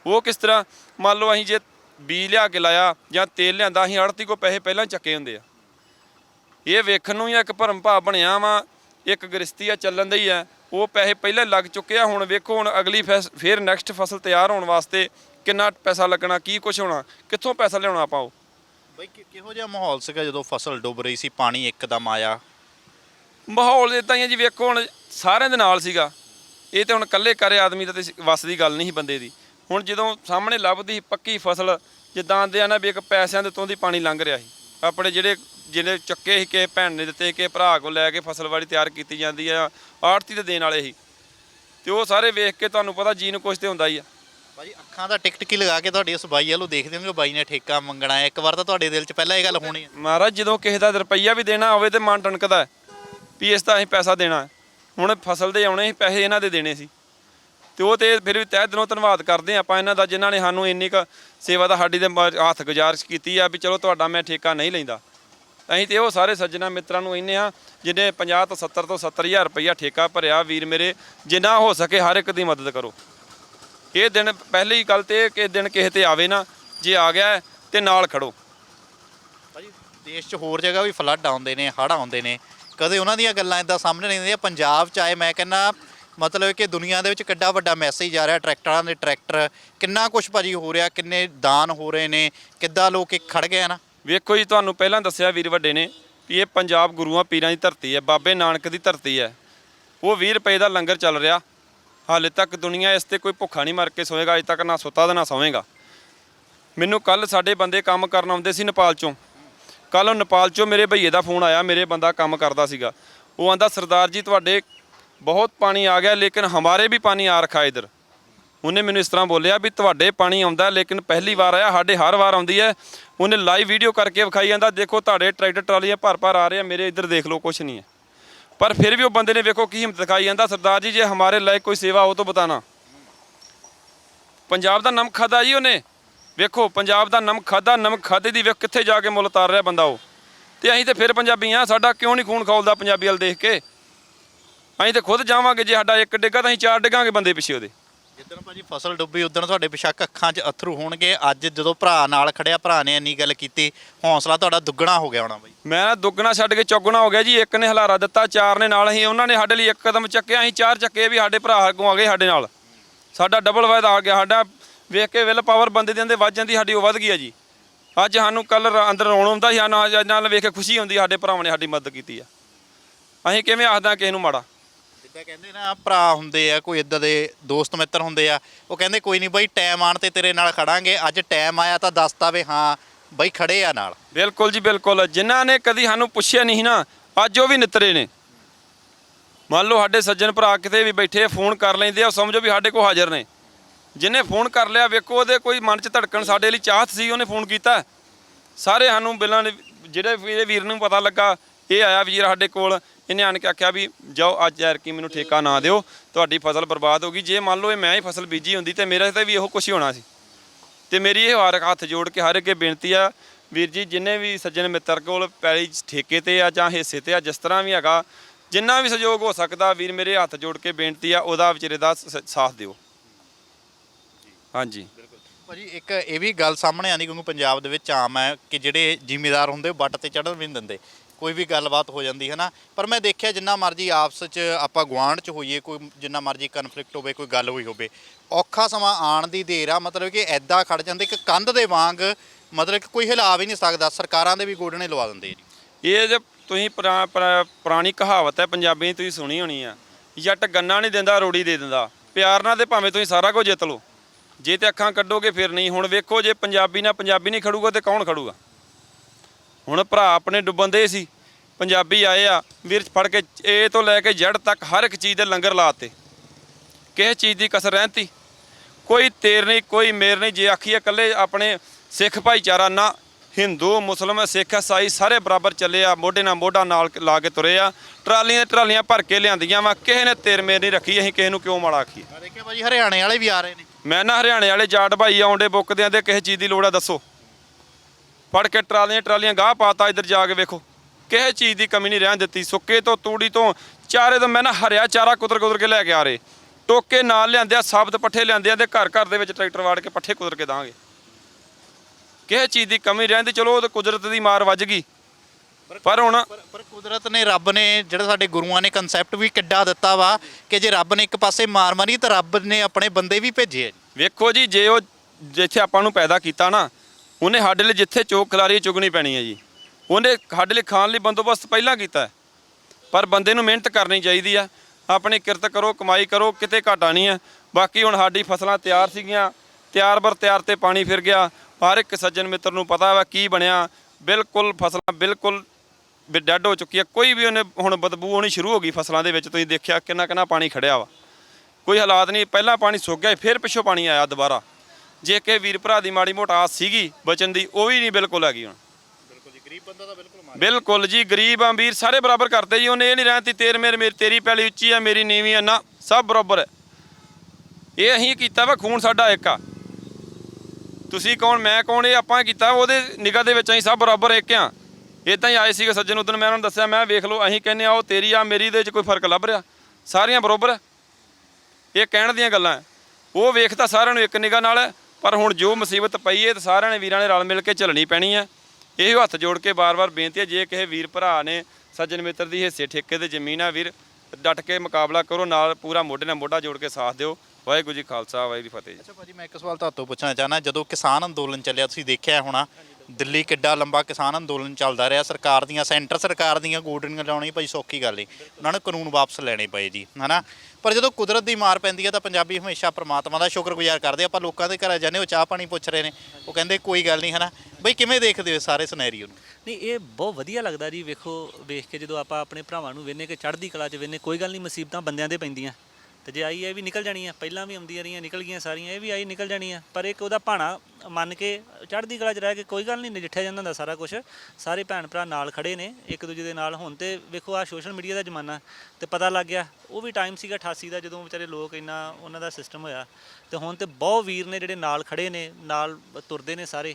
ਉਹ ਕਿਸ ਤਰ੍ਹਾਂ, ਮੰਨ ਲਓ ਅਸੀਂ ਜੇ ਬੀ ਲਿਆ ਕੇ ਲਾਇਆ ਜਾਂ ਤੇਲ ਲਿਆਂਦਾ, ਅਸੀਂ ਆੜਤੀ ਕੋ ਪੈਸੇ ਪਹਿਲਾਂ ਹੀ ਚੱਕੇ ਹੁੰਦੇ ਆ। ਇਹ ਵੇਖਣ ਨੂੰ ਹੀ ਇੱਕ ਭਰਮ ਭਾਵ ਬਣਿਆ ਵਾ, ਇੱਕ ਗ੍ਰਸਤੀ ਆ ਚੱਲਣ ਦੀ ਆ, ਉਹ ਪੈਸੇ ਪਹਿਲਾਂ ਲੱਗ ਚੁੱਕੇ ਆ, ਹੁਣ ਵੇਖੋ ਹੁਣ ਅਗਲੀ ਫੈਸ- ਫੇਰ ਨੈਕਸਟ ਫਸਲ ਤਿਆਰ ਹੋਣ ਵਾਸਤੇ ਕਿੰਨਾ ਪੈਸਾ ਲੱਗਣਾ, ਕੀ ਕੁਝ ਹੋਣਾ, ਕਿੱਥੋਂ ਪੈਸਾ ਲਿਆਉਣਾ ਆਪਾਂ ਉਹ? ਬਈ ਕਿਹੋ ਜਿਹਾ ਮਾਹੌਲ ਸੀਗਾ ਜਦੋਂ ਫਸਲ ਡੁੱਬ ਰਹੀ ਸੀ, ਪਾਣੀ ਇੱਕਦਮ ਆਇਆ? ਮਾਹੌਲ ਇਦਾਂ ਹੀ ਆ ਜੀ ਵੇਖੋ ਹੁਣ ਸਾਰਿਆਂ ਦੇ ਨਾਲ ਸੀਗਾ। ਇਹ ਤੇ ਹੁਣ ਇਕੱਲੇ ਕਰੇ ਆਦਮੀ ਦਾ ਤੇ ਵਸ ਦੀ ਗੱਲ ਨਹੀਂ ਸੀ ਬੰਦੇ ਦੀ। ਹੁਣ ਜਦੋਂ ਸਾਹਮਣੇ ਲੱਭਦੀ ਪੱਕੀ ਫਸਲ ਜਿੱਦਾਂ ਆਂਦੇ ਆ ਨਾ ਵੀ ਇੱਕ ਪੈਸਿਆਂ ਦੇ ਤੋਂ ਦੀ ਪਾਣੀ ਲੰਘ ਰਿਹਾ ਸੀ। ਆਪਣੇ ਜਿਹੜੇ ਜਿਹੜੇ ਚੱਕੇ ਸੀ ਕਿ ਭੈਣ ਨੇ ਦਿੱਤੇ ਕਿ ਭਰਾ ਕੋਲ ਲੈ ਕੇ ਫਸਲ ਵਾੜੀ ਤਿਆਰ ਕੀਤੀ ਜਾਂਦੀ ਆ ਆੜਤੀ ਦੇ ਦੇਣ ਵਾਲੇ ਸੀ। ਤੇ ਉਹ ਸਾਰੇ ਵੇਖ ਕੇ ਤੁਹਾਨੂੰ ਪਤਾ ਜੀ ਨੂੰ ਕੁਛ ਤੇ ਹੁੰਦਾ ਹੀ ਆ। ਭਾਜੀ ਅੱਖਾਂ ਦਾ ਟਿਕ ਟਿਕੀ ਲਗਾ ਕੇ ਤੁਹਾਡੀ ਉਸ ਬਾਈ ਵੱਲੋਂ ਦੇਖਦੇ ਹੋਗੇ ਬਾਈ ਨੇ ਠੇਕਾ ਮੰਗਣਾ ਹੈ। ਇੱਕ ਵਾਰ ਤਾਂ ਤੁਹਾਡੇ ਦਿਲ 'ਚ ਪਹਿਲਾਂ ਇਹ ਗੱਲ ਹੋਣੀ ਹੈ। ਮਹਾਰਾਜ ਜਦੋਂ ਕਿਸੇ ਦਾ ਰੁਪਈਆ ਵੀ ਦੇਣਾ ਹੋਵੇ ਤੇ ਮਨ ਟਣਕਦਾ ਹੈ। ਵੀ ਇਸ ਦਾ ਅਸੀਂ ਪੈਸਾ ਦੇਣਾ ਹੁਣ ਫਸਲ ਦੇ ਆਉਣੇ ਸੀ, ਪੈਸੇ ਇਹਨਾਂ ਦੇ ਦੇਣੇ ਸੀ। ਤੇ ਉਹ ਤੇ ਫਿਰ ਵੀ ਤਹਿ ਦਿਲੋਂ ਧੰਨਵਾਦ ਕਰਦੇ ਹਾਂ ਆਪਾਂ ਇਹਨਾਂ ਦਾ, ਜਿਨ੍ਹਾਂ ਨੇ ਸਾਨੂੰ ਇੰਨੀ ਕੁ ਸੇਵਾ ਦਾ ਸਾਡੀ ਦੇ ਹੱਥ ਗੁਜ਼ਾਰਿਸ਼ ਕੀਤੀ ਆ ਵੀ ਚਲੋ ਤੁਹਾਡਾ ਮੈਂ ਠੇਕਾ ਨਹੀਂ ਲੈਂਦਾ। ਅਸੀਂ ਤੇ ਉਹ ਸਾਰੇ ਸੱਜਣਾ ਮਿੱਤਰਾਂ ਨੂੰ ਇੰਨੇ ਆ, ਜਿਹਨੇ 50 ਤੋਂ 70 ਤੋਂ 70000 ਰੁਪਈਆ ਠੇਕਾ ਭਰਿਆ, ਵੀਰ ਮੇਰੇ, ਜਿੰਨਾ ਹੋ ਸਕੇ ਹਰ ਇੱਕ ਦੀ ਮਦਦ ਕਰੋ। ਇਹ ਦਿਨ ਪਹਿਲੀ ਗੱਲ ਤੇ ਇਹ ਕਿ ਦਿਨ ਕਿਸੇ ਤੇ ਆਵੇ ਨਾ, ਜੇ ਆ ਗਿਆ ਹੈ ਤੇ ਨਾਲ ਖੜੋ। ਭਾਜੀ, ਦੇਸ਼ 'ਚ ਹੋਰ ਜਗ੍ਹਾ ਵੀ ਫਲੱਡ ਆਉਂਦੇ ਨੇ, ਹੜ੍ਹ ਆਉਂਦੇ ਨੇ। ਕਦੇ ਉਹਨਾਂ ਦੀਆਂ ਗੱਲਾਂ ਇਦਾਂ ਸਾਹਮਣੇ ਨਹੀਂ ਆਉਂਦੀਆਂ। ਪੰਜਾਬ 'ਚ ਆਏ, ਮੈਂ ਕਹਿੰਦਾ, ਮਤਲਬ ਕਿ ਦੁਨੀਆ ਦੇ ਵਿੱਚ ਕਿੱਡਾ ਵੱਡਾ ਮੈਸੇਜ ਆ ਰਿਹਾ ਟਰੈਕਟਰਾਂ ਦੇ ਟਰੈਕਟਰ। ਕਿੰਨਾ ਕੁਝ ਭਾਜੀ ਹੋ ਰਿਹਾ, ਕਿੰਨੇ ਦਾਨ ਹੋ ਰਹੇ ਨੇ, ਕਿੱਦਾਂ ਲੋਕ ਇੱਕ ਖੜ ਗਏ ਆ ਨਾ। ਵੇਖੋ ਜੀ, ਤੁਹਾਨੂੰ ਪਹਿਲਾਂ ਦੱਸਿਆ ਵੀਰ ਵੱਡੇ ਨੇ ਵੀ ਇਹ ਪੰਜਾਬ ਗੁਰੂਆਂ ਪੀਰਾਂ ਦੀ ਧਰਤੀ ਹੈ, ਬਾਬੇ ਨਾਨਕ ਦੀ ਧਰਤੀ ਹੈ। ਉਹ 20 ਰੁਪਏ ਦਾ ਲੰਗਰ ਚੱਲ ਰਿਹਾ। ਹਾਲੇ ਤੱਕ ਦੁਨੀਆ ਇਸ ਤੇ ਕੋਈ ਭੁੱਖਾ ਨਹੀਂ ਮਰ ਕੇ ਸੋਏਗਾ, ਅਜੇ ਤੱਕ ਨਾ ਸੁੱਤਾ ਤੇ ਨਾ ਸੋਵੇਗਾ। ਮੈਨੂੰ ਕੱਲ ਸਾਡੇ ਬੰਦੇ ਕੰਮ ਕਰਨ ਆਉਂਦੇ ਸੀ ਨੇਪਾਲ ਚੋਂ। ਕੱਲ ਨੇਪਾਲ ਚੋਂ ਮੇਰੇ ਭਈਏ ਦਾ ਫੋਨ ਆਇਆ, ਮੇਰੇ ਬੰਦਾ ਕੰਮ ਕਰਦਾ ਸੀਗਾ। ਉਹ ਆਂਦਾ, ਸਰਦਾਰ ਜੀ, ਤੁਹਾਡੇ ਬਹੁਤ ਪਾਣੀ ਆ ਗਿਆ, ਲੇਕਿਨ ਹਮਾਰੇ ਵੀ ਪਾਣੀ ਆ ਰਖਾ ਇਧਰ। ਉਹਨੇ ਮੈਨੂੰ ਇਸ ਤਰ੍ਹਾਂ ਬੋਲਿਆ ਵੀ, ਤੁਹਾਡੇ ਪਾਣੀ ਆਉਂਦਾ, ਲੇਕਿਨ ਪਹਿਲੀ ਵਾਰ ਆਇਆ, ਸਾਡੇ ਹਰ ਵਾਰ ਆਉਂਦੀ ਹੈ। ਉਹਨੇ ਲਾਈਵ ਵੀਡੀਓ ਕਰਕੇ ਵਿਖਾਈ ਜਾਂਦਾ ਦੇਖੋ, ਤੁਹਾਡੇ ਟਰੈਕਟਰ, ਟਰਾਲੀਆਂ ਭਰ ਭਰ ਆ ਰਹੇ ਮੇਰੇ ਇੱਧਰ ਦੇਖ ਲਓ, ਕੁਛ ਨਹੀਂ ਹੈ। ਪਰ ਫਿਰ ਵੀ ਉਹ ਬੰਦੇ ਨੇ ਵੇਖੋ ਕੀ ਹਿੰਮਤ ਦਿਖਾਈ ਜਾਂਦਾ ਸਰਦਾਰ ਜੀ, ਜੇ ਹਮਾਰੇ ਲਾਇਕ ਕੋਈ ਸੇਵਾ ਹੋ ਤਾਂ ਬਤਾਨਾ ਪੰਜਾਬ ਦਾ ਨਮਕ ਖਾਦਾ ਜੀ ਉਹਨੇ। ਵੇਖੋ ਪੰਜਾਬ ਦਾ ਨਮਕ ਖਾਦਾ ਨਮਕ ਖਾਦੇ ਦੀ ਵੇਖ ਕਿੱਥੇ ਜਾ ਕੇ ਮੁੱਲ ਤਾਰ ਰਿਹਾ ਬੰਦਾ ਉਹ। ਤੇ ਅਸੀਂ ਤੇ ਫਿਰ ਪੰਜਾਬੀ ਆ ਸਾਡਾ ਕਿਉਂ ਨਹੀਂ ਖੂਨ ਖੌਲਦਾ ਪੰਜਾਬੀ ਵੱਲ ਦੇਖ ਕੇ? ਅਸੀਂ ਤੇ ਖੁਦ ਜਾਵਾਂਗੇ ਜੇ ਸਾਡਾ ਇੱਕ ਡਿੱਗਾ ਤਾਂ ਅਸੀਂ ਚਾਰ ਡਿੱਗਾਂਗੇ ਬੰਦੇ ਪਿੱਛੇ ਉਹਦੇ। ਜਿੱਦਣ ਭਾਜੀ ਫਸਲ ਡੁੱਬੀ ਉਦੋਂ ਤੁਹਾਡੇ ਬੇਸ਼ੱਕ ਅੱਖਾਂ 'ਚ ਅਥਰੂ ਹੋਣਗੇ। ਅੱਜ ਜਦੋਂ ਭਰਾ ਨਾਲ ਖੜਿਆ ਭਰਾ ਨੇ ਇੰਨੀ ਗੱਲ ਕੀਤੀ ਹੌਸਲਾ ਤੁਹਾਡਾ ਦੁੱਗਣਾ ਹੋ ਗਿਆ ਹੋਣਾ ਬਾਈ। ਮੈਂ ਦੁੱਗਣਾ ਛੱਡ ਕੇ ਚੌਗਣਾ ਹੋ ਗਿਆ ਜੀ। ਇੱਕ ਨੇ ਹਲਾਰਾ ਦਿੱਤਾ ਚਾਰ ਨੇ ਨਾਲ ਅਸੀਂ ਉਹਨਾਂ ਨੇ ਸਾਡੇ ਲਈ ਇੱਕ ਕਦਮ ਚੱਕਿਆ। ਅਸੀਂ ਚਾਰ ਚੱਕੇ ਵੀ ਸਾਡੇ ਭਰਾ ਅੱਗੋਂ ਆ ਗਏ ਸਾਡੇ ਨਾਲ। ਸਾਡਾ ਡਬਲ ਵਾਇਦਾ ਆ ਗਿਆ ਸਾਡਾ ਵੇਖ ਕੇ ਵਿਲ ਪਾਵਰ ਬੰਦੇ ਦੇ ਅੰਦਰ ਵੱਜ ਜਾਂਦੀ ਸਾਡੀ ਉਹ ਵੱਧ ਗਈ ਆ ਜੀ। ਅੱਜ ਸਾਨੂੰ ਕੱਲ ਅੰਦਰ ਰੋਣ ਆਉਂਦਾ ਸੀ ਅੱਜ ਨਾਲ ਵੇਖ ਕੇ ਖੁਸ਼ੀ ਹੁੰਦੀ ਸਾਡੇ ਭਰਾਵਾਂ ਨੇ ਸਾਡੀ ਮਦਦ ਕੀਤੀ ਆ। ਅਸੀਂ ਕਿਵੇਂ ਆਖਦਾ ਕਿਸੇ ਨੂੰ ਮਾੜਾ? ਜਿੱਦਾਂ ਕਹਿੰਦੇ ਨਾ ਭਰਾ ਹੁੰਦੇ ਆ ਕੋਈ ਇਦਾਂ ਦੇ ਦੋਸਤ ਮਿੱਤਰ ਹੁੰਦੇ ਆ ਉਹ ਕਹਿੰਦੇ ਕੋਈ ਨਹੀਂ ਬਾਈ ਟਾਈਮ ਆਣ ਤੇ ਤੇਰੇ ਨਾਲ ਖੜਾਂਗੇ ਅੱਜ ਟਾਈਮ ਆਇਆ ਤਾਂ ਦੱਸਤਾ ਵੇ ਹਾਂ ਬਾਈ ਖੜੇ ਆ ਨਾਲ। ਬਿਲਕੁਲ ਜੀ ਬਿਲਕੁਲ। ਜਿਨ੍ਹਾਂ ਨੇ ਕਦੀ ਸਾਨੂੰ ਪੁੱਛਿਆ ਨਹੀਂ ਨਾ ਅੱਜ ਉਹ ਵੀ ਨਿਤਰੇ ਨੇ। ਮੰਨ ਲਓ ਸਾਡੇ ਸੱਜਣ ਭਰਾ ਕਿਤੇ ਵੀ ਬੈਠੇ ਫੋਨ ਕਰ ਲੈਂਦੇ ਆ ਸਮਝੋ ਵੀ ਸਾਡੇ ਕੋਲ ਹਾਜ਼ਰ ਨੇ। ਜਿਹਨੇ ਫੋਨ ਕਰ ਲਿਆ, ਵੇਖੋ ਉਹਦੇ ਕੋਈ ਮਨ 'ਚ ਧੜਕਣ ਸਾਡੇ ਲਈ ਚਾਹਤ ਸੀ, ਉਹਨੇ ਫੋਨ ਕੀਤਾ। ਸਾਰੇ ਸਾਨੂੰ ਬਿਲਾਂ ਨੇ ਜਿਹੜੇ ਵੀਰੇ ਵੀਰ ਨੂੰ ਪਤਾ ਲੱਗਾ, ਇਹ ਆਇਆ ਵੀਰ ਸਾਡੇ ਕੋਲ। ਇਹਨੇ ਆਣ ਕੇ ਆਖਿਆ ਵੀ ਜਾਓ, ਅੱਜ ਯਾਰ ਕੀ ਮੈਨੂੰ ਠੇਕਾ ਨਾ ਦਿਓ, ਤੁਹਾਡੀ ਫਸਲ ਬਰਬਾਦ ਹੋ ਗਈ। ਜੇ ਮੰਨ ਲਓ ਇਹ ਮੈਂ ਹੀ ਫਸਲ ਬੀਜੀ ਹੁੰਦੀ ਤੇ ਮੇਰੇ ਤੇ ਵੀ ਇਹੋ ਕੁਛ ਹੀ ਹੋਣਾ ਸੀ। ਤੇ ਮੇਰੀ ਇਹ ਹਰ ਹੱਥ ਜੋੜ ਕੇ ਹਰ ਅੱਗੇ ਬੇਨਤੀ ਆ, ਵੀਰ ਜੀ, ਜਿੰਨੇ ਵੀ ਸੱਜਣ ਮਿੱਤਰ ਕੋਲ ਪੈਲੀ ਠੇਕੇ ਤੇ ਆ ਜਾਂ ਹਿੱਸੇ ਤੇ ਆ, ਜਿਸ ਤਰ੍ਹਾਂ ਵੀ ਹੈਗਾ, ਜਿੰਨਾ ਵੀ ਸਹਿਯੋਗ ਹੋ ਸਕਦਾ, ਵੀਰ ਮੇਰੇ ਹੱਥ ਜੋੜ ਕੇ ਬੇਨਤੀ ਆ, ਉਹਦਾ ਵਿਚਾਰੇ ਦਾ ਸ- ਸਾਥ ਦਿਓ। ਹਾਂਜੀ। ਭਾਜੀ ਇੱਕ ਇਹ ਵੀ ਗੱਲ ਸਾਹਮਣੇ ਆਉਂਦੀ ਕਿਉਂਕਿ ਪੰਜਾਬ ਦੇ ਵਿੱਚ ਆਮ ਹੈ ਕਿ ਜਿਹੜੇ ਜ਼ਿਮੀਦਾਰ ਹੁੰਦੇ ਉਹ ਵੱਟ ਤੇ ਚੜ੍ਹਨ ਵੀ ਨਹੀਂ ਦਿੰਦੇ। ਕੋਈ ਵੀ ਗੱਲਬਾਤ ਹੋ ਜਾਂਦੀ ਹੈ ਨਾ ਪਰ ਮੈਂ ਦੇਖਿਆ ਜਿੰਨਾ ਮਰਜ਼ੀ ਆਪਸ 'ਚ ਆਪਾਂ ਗੁਆਂਢ 'ਚ ਹੋਈਏ ਕੋਈ ਜਿੰਨਾ ਮਰਜ਼ੀ ਕਨਫਲਿਕਟ ਹੋਵੇ ਕੋਈ ਗੱਲ ਹੋਈ ਹੋਵੇ ਔਖਾ ਸਮਾਂ ਆਣ ਦੀ ਦੇਰ ਆ ਮਤਲਬ ਕਿ ਐਦਾਂ ਖੜ ਜਾਂਦੇ ਕਿ ਕੰਧ ਦੇ ਵਾਂਗ ਮਤਲਬ ਕਿ ਕੋਈ ਹਿਲਾ ਵੀ ਨਹੀਂ ਸਕਦਾ ਸਰਕਾਰਾਂ ਦੇ ਵੀ ਗੋਡਣੇ ਲਵਾ ਦਿੰਦੇ ਜੀ। ਇਹ ਜੇ ਤੁਸੀਂ ਪੁਰਾ- ਪੁਰਾ- ਪੁਰਾਣੀ ਕਹਾਵਤ ਹੈ ਪੰਜਾਬੀ ਤੁਸੀਂ ਸੁਣੀ ਹੋਣੀ ਆ ਜੱਟ ਗੰਨਾ ਨਹੀਂ ਦਿੰਦਾ ਰੋੜੀ ਦੇ ਦਿੰਦਾ ਪਿਆਰ ਨਾਲ ਤੇ ਭਾਵੇਂ ਤੁਸੀਂ ਸਾਰਾ ਕੁਝ ਜਿੱਤ ਲਓ। ਜੇ ਤੇ ਅੱਖਾਂ ਕੱਢੋਗੇ ਫਿਰ ਨਹੀਂ। ਹੁਣ ਵੇਖੋ, ਜੇ ਪੰਜਾਬੀ ਨਾਲ ਪੰਜਾਬੀ ਨਹੀਂ ਖੜੂਗਾ ਤੇ ਕੌਣ ਖੜੂਗਾ? ਹੁਣ ਭਰਾ ਆਪਣੇ ਡੁੱਬਣ ਦੇ ਸੀ, ਪੰਜਾਬੀ ਆਏ ਆ ਵੀਰ ਫੜ ਕੇ ਏ ਤੋਂ ਲੈ ਕੇ ਜੜ ਤੱਕ ਹਰ ਇੱਕ ਚੀਜ਼ ਦੇ ਲੰਗਰ ਲਾਤੇ। ਕਿਸੇ ਚੀਜ਼ ਦੀ ਕਸਰ ਰਹਿੰਦੀ ਕੋਈ ਤੇਰ ਨਹੀਂ, ਕੋਈ ਮੇਰ ਨਹੀਂ, ਜੇ ਆਖੀਏ ਇਕੱਲੇ ਆਪਣੇ ਸਿੱਖ ਭਾਈਚਾਰਾ, ਨਾ ਹਿੰਦੂ ਮੁਸਲਮਾਨ ਸਿੱਖ ਇਸਾਈ ਸਾਰੇ ਬਰਾਬਰ ਚੱਲੇ ਆ, ਮੋਢੇ ਨਾਲ ਮੋਢਾ ਨਾਲ ਲਾ ਕੇ ਤੁਰੇ ਆ, ਟਰਾਲੀਆਂ ਟਰਾਲੀਆਂ ਭਰ ਕੇ ਲਿਆਂਦੀਆਂ ਵਾ, ਕਿਸੇ ਨੇ ਤੇਰ ਮੇਰ ਨਹੀਂ ਰੱਖੀ, ਅਸੀਂ ਕਿਸੇ ਨੂੰ ਕਿਉਂ ਮਾੜਾ ਆਖੀਏ? ਦੇਖਿਆ ਭਾਜੀ, ਹਰਿਆਣੇ ਵਾਲੇ ਵੀ ਆ ਰਹੇ ਨੇ। ਮੈਂ ਨਾ ਹਰਿਆਣੇ ਵਾਲੇ ਜਾਟ ਭਾਈ ਆਉਂਦੇ ਬੁੱਕਦੇ ਆਂਦੇ ਕਿਸੇ ਚੀਜ਼ ਦੀ ਲੋੜ ਆ, ਦੱਸੋ। ਫੜ ਕੇ ਟਰਾਲੀਆਂ ਟਰਾਲੀਆਂ ਗਾਹ ਪਾਤਾ, ਇੱਧਰ ਜਾ ਕੇ ਵੇਖੋ। ਕਿਸੇ ਚੀਜ਼ ਦੀ ਕਮੀ ਨਹੀਂ ਰਹਿਣ ਦਿੱਤੀ। ਸੁੱਕੇ ਤੋਂ ਤੂੜੀ ਤੋਂ ਚਾਰੇ ਤੋਂ ਮੈਂ ਨਾ ਹਰਿਆ ਚਾਰਾ ਕੁਦਰ ਕੁਦਰ ਕੇ ਲੈ ਕੇ ਆ ਰਹੇ ਟੋਕੇ ਨਾਲ ਲਿਆਂਦੇ ਆ ਸਾਬਤ ਪੱਠੇ ਲਿਆਂਦੇ ਆ ਤੇ ਘਰ ਘਰ ਦੇ ਵਿੱਚ ਟਰੈਕਟਰ ਵਾੜ ਕੇ ਪੱਠੇ ਕੁਦਰ ਕੇ ਦਾਂਗੇ। ਕਿਸੇ ਚੀਜ਼ ਦੀ ਕਮੀ ਰਹਿੰਦੀ ਚਲੋ, ਉਹ ਤਾਂ ਕੁਦਰਤ ਦੀ ਮਾਰ ਵੱਜ ਗਈ। ਪਰ ਹੁਣ ਪਰ ਪਰ ਕੁਦਰਤ ਨੇ ਰੱਬ ਨੇ ਜਿਹੜਾ ਸਾਡੇ ਗੁਰੂਆਂ ਨੇ ਕਨਸੈਪਟ ਵੀ ਕਿੱਡਾ ਦਿੱਤਾ ਵਾ ਕਿ ਜੇ ਰੱਬ ਨੇ ਇੱਕ ਪਾਸੇ ਮਾਰ ਮਾਰੀ ਤਾਂ ਰੱਬ ਨੇ ਆਪਣੇ ਬੰਦੇ ਵੀ ਭੇਜੇ ਆ ਵੇਖੋ ਜੀ ਜੇ ਉਹ ਜਿੱਥੇ ਆਪਾਂ ਨੂੰ ਪੈਦਾ ਕੀਤਾ ਨਾ ਉਹਨੇ ਸਾਡੇ ਲਈ ਜਿੱਥੇ ਚੋਕ ਖਲਾਰੀ ਚੁਗਣੀ ਪੈਣੀ ਹੈ ਜੀ। ਉਹਨੇ ਸਾਡੇ ਲਈ ਖਾਣ ਲਈ ਬੰਦੋਬਸਤ ਪਹਿਲਾਂ ਕੀਤਾ ਹੈ। ਪਰ ਬੰਦੇ ਨੂੰ ਮਿਹਨਤ ਕਰਨੀ ਚਾਹੀਦੀ ਆ ਆਪਣੀ ਕਿਰਤ ਕਰੋ ਕਮਾਈ ਕਰੋ ਕਿਤੇ ਘਾਟਾ ਨਹੀਂ ਹੈ। ਬਾਕੀ ਹੁਣ ਸਾਡੀ ਫਸਲਾਂ ਤਿਆਰ ਸੀਗੀਆਂ ਤਿਆਰ ਬਰ ਤਿਆਰ ਤੇ ਪਾਣੀ ਫਿਰ ਗਿਆ। ਹਰ ਇੱਕ ਸੱਜਣ ਮਿੱਤਰ ਨੂੰ ਪਤਾ ਵਾ ਕੀ ਬਣਿਆ। ਬਿਲਕੁਲ ਫਸਲਾਂ ਬਿਲਕੁਲ ਵੀ ਡੈਡ ਹੋ ਚੁੱਕੀ ਆ ਕੋਈ ਵੀ ਉਹਨੇ ਹੁਣ ਬਦਬੂ ਆਉਣੀ ਸ਼ੁਰੂ ਹੋ ਗਈ ਫਸਲਾਂ ਦੇ ਵਿੱਚ ਤੁਸੀਂ ਦੇਖਿਆ ਕਿੰਨਾ ਕਿੰਨਾ ਪਾਣੀ ਖੜਿਆ ਵਾ। ਕੋਈ ਹਾਲਾਤ ਨਹੀਂ ਪਹਿਲਾਂ ਪਾਣੀ ਸੁੱਕ ਗਿਆ ਫਿਰ ਪਿੱਛੋਂ ਪਾਣੀ ਆਇਆ ਦੁਬਾਰਾ। ਜੇ ਕਿ ਵੀਰ ਭਰਾ ਦੀ ਮਾੜੀ ਮੋਟਾ ਆਸ ਸੀਗੀ ਬਚਨ ਦੀ ਉਹ ਵੀ ਨਹੀਂ ਬਿਲਕੁਲ ਹੈਗੀ ਹੁਣ। ਬਿਲਕੁਲ ਜੀ ਗਰੀਬ ਬੰਦਾ ਤਾਂ ਬਿਲਕੁਲ ਬਿਲਕੁਲ ਜੀ ਗਰੀਬ ਆ ਵੀਰ ਸਾਰੇ ਬਰਾਬਰ ਕਰਦੇ ਜੀ ਉਹਨੇ ਇਹ ਨਹੀਂ ਰਹਿੰਦੀ ਤੇਰ ਮੇਰੇ ਮੇਰੀ ਤੇਰੀ ਪੈਲੀ ਉੱਚੀ ਆ ਮੇਰੀ ਨੀਵੀਂ ਆ ਨਾ ਸਭ ਬਰਾਬਰ ਹੈ। ਇਹ ਅਸੀਂ ਕੀਤਾ ਵਾ ਖੂਨ ਸਾਡਾ ਇੱਕ ਆ। ਤੁਸੀਂ ਕੌਣ ਮੈਂ ਕੌਣ ਇਹ ਆਪਾਂ ਕੀਤਾ ਉਹਦੇ ਨਿਗਾਹ ਦੇ ਵਿੱਚ ਅਸੀਂ ਸਭ ਬਰਾਬਰ ਇੱਕ ਆ। ਇਦਾਂ ਹੀ ਆਏ ਸੀਗੇ ਸੱਜਣ ਉਦੋਂ ਮੈਂ ਉਹਨਾਂ ਨੂੰ ਦੱਸਿਆ ਮੈਂ ਵੇਖ ਲਓ ਅਸੀਂ ਕਹਿੰਨੇ ਆ ਉਹ ਤੇਰੀ ਆ ਮੇਰੀ ਦੇ ਵਿੱਚ ਕੋਈ ਫ਼ਰਕ ਲੱਭ ਰਿਹਾ? ਸਾਰੀਆਂ ਬਰੋਬਰ ਇਹ ਕਹਿਣ ਦੀਆਂ ਗੱਲਾਂ ਉਹ ਵੇਖ ਤਾਂ ਸਾਰਿਆਂ ਨੂੰ ਇੱਕ ਨਿਗਾਹ ਨਾਲ ਹੈ, ਪਰ ਹੁਣ ਜੋ ਮੁਸੀਬਤ ਪਈ ਹੈ ਤੇ ਸਾਰਿਆਂ ਨੇ ਵੀਰਾਂ ਨੇ ਰਲ ਮਿਲ ਕੇ ਝੱਲਣੀ ਪੈਣੀ ਹੈ। ਇਹ ਹੱਥ ਜੋੜ ਕੇ ਬਾਰ-ਬਾਰ ਬੇਨਤੀ ਹੈ ਜੇ ਕਿਸੇ ਵੀਰ ਭਰਾ ਨੇ ਸੱਜਣ ਮਿੱਤਰ ਦੀ ਹਿੱਸੇ ਠੇਕੇ ਤੇ ਜ਼ਮੀਨ ਆ ਵੀਰ ਡਟ ਕੇ ਮੁਕਾਬਲਾ ਕਰੋ ਨਾਲ ਪੂਰਾ ਮੋਢੇ ਨਾਲ ਮੋਢਾ ਜੋੜ ਕੇ ਸਾਥ ਦਿਓ। ਵਾਹਿਗੁਰੂ ਜੀ ਖਾਲਸਾ ਵਾਹਿਗੁਰੂ ਜੀ ਫਤਿਹ ਜੀ। ਅੱਛਾ ਭਾਜੀ ਮੈਂ ਇੱਕ ਸਵਾਲ ਤੁਹਾਤੋਂ ਪੁੱਛਣਾ ਚਾਹਨਾ ਜਦੋਂ ਕਿਸਾਨ ਅੰਦੋਲਨ ਚੱਲਿਆ ਤੁਸੀਂ ਦੇਖਿਆ ਹੋਣਾ ਦਿੱਲੀ ਕਿੱਡਾ ਲੰਬਾ ਕਿਸਾਨ ਅੰਦੋਲਨ ਚੱਲਦਾ ਰਿਹਾ ਸਰਕਾਰ ਦੀਆਂ ਸੈਂਟਰ ਸਰਕਾਰ ਦੀਆਂ ਗੋਡਣੀਆਂ ਲਾਉਣੀ ਭਾਈ ਸੌਖੀ ਗੱਲ ਨਹੀਂ ਉਹਨਾਂ ਨੂੰ ਕਾਨੂੰਨ ਵਾਪਸ ਲੈਣੇ ਪਏ ਜੀ ਹਨਾ? ਪਰ ਜਦੋਂ ਕੁਦਰਤ ਦੀ ਮਾਰ ਪੈਂਦੀ ਹੈ ਤਾਂ ਪੰਜਾਬੀ ਹਮੇਸ਼ਾ ਪ੍ਰਮਾਤਮਾ ਦਾ ਸ਼ੁਕਰਗੁਜ਼ਾਰ ਕਰਦੇ। ਆਪਾਂ ਲੋਕਾਂ ਦੇ ਘਰਾਂ ਜਾਂਦੇ ਉਹ ਚਾਹ ਪਾਣੀ ਪੁੱਛ ਰਹੇ ਨੇ ਉਹ ਕਹਿੰਦੇ ਕੋਈ ਗੱਲ ਨਹੀਂ ਹਨਾ? ਬਈ ਕਿਵੇਂ ਦੇਖਦੇ ਹੋ ਸਾਰੇ ਸਿਨੈਰੀਓ ਨੂੰ? ਨਹੀਂ ਇਹ ਬਹੁਤ ਵਧੀਆ ਲੱਗਦਾ ਜੀ ਵੇਖੋ ਵੇਖ ਕੇ ਜਦੋਂ ਆਪਾਂ ਆਪਣੇ ਭਰਾਵਾਂ ਨੂੰ ਵੇਨੇ ਕਿ ਚੜ੍ਹਦੀ ਕਲਾ 'ਚ ਵੇਨੇ ਕੋਈ ਗੱਲ ਨਹੀਂ ਮੁਸੀਬਤਾਂ ਬੰਦਿਆਂ ਦੇ ਪੈਂਦੀਆਂ। ਤੇ ਜੇ ਆਈ ਇਹ ਵੀ ਨਿਕਲ ਜਾਣੀ ਜਾਣੀਆਂ ਪਹਿਲਾਂ ਵੀ ਆਉਂਦੀਆਂ ਰਹੀਆਂ, ਨਿਕਲ ਗਈਆਂ ਸਾਰੀਆਂ, ਇਹ ਵੀ ਆਈ ਨਿਕਲ ਜਾਣੀਆਂ ਪਰ ਇੱਕ ਉਹਦਾ ਭਾਣਾ ਮੰਨ ਕੇ ਚੜ੍ਹਦੀ ਕਲਾ 'ਚ ਰਹਿ ਕੇ ਕੋਈ ਗੱਲ ਨਹੀਂ ਨਜਿੱਠਿਆ ਜਾਂਦਾ ਹੁੰਦਾ ਸਾਰਾ ਕੁਝ ਸਾਰੇ ਭੈਣ ਭਰਾ ਨਾਲ ਖੜੇ ਨੇ, ਇੱਕ ਦੂਜੇ ਦੇ ਨਾਲ। ਹੁਣ ਤੇ ਵੇਖੋ ਆ ਸੋਸ਼ਲ ਮੀਡੀਆ ਦਾ ਜ਼ਮਾਨਾ, ਤੇ ਪਤਾ ਲੱਗ ਗਿਆ, ਉਹ ਵੀ ਟਾਈਮ ਸੀਗਾ 88 ਦਾ, ਜਦੋਂ ਵਿਚਾਰੇ ਲੋਕ ਇੰਨਾ ਉਹਨਾਂ ਦਾ ਸਿਸਟਮ ਹੋਇਆ। ਤੇ ਹੁਣ ਤੇ ਬਹੁਤ ਵੀਰ ਨੇ ਜਿਹੜੇ ਨਾਲ ਖੜੇ ਨੇ, ਨਾਲ ਤੁਰਦੇ ਨੇ ਸਾਰੇ।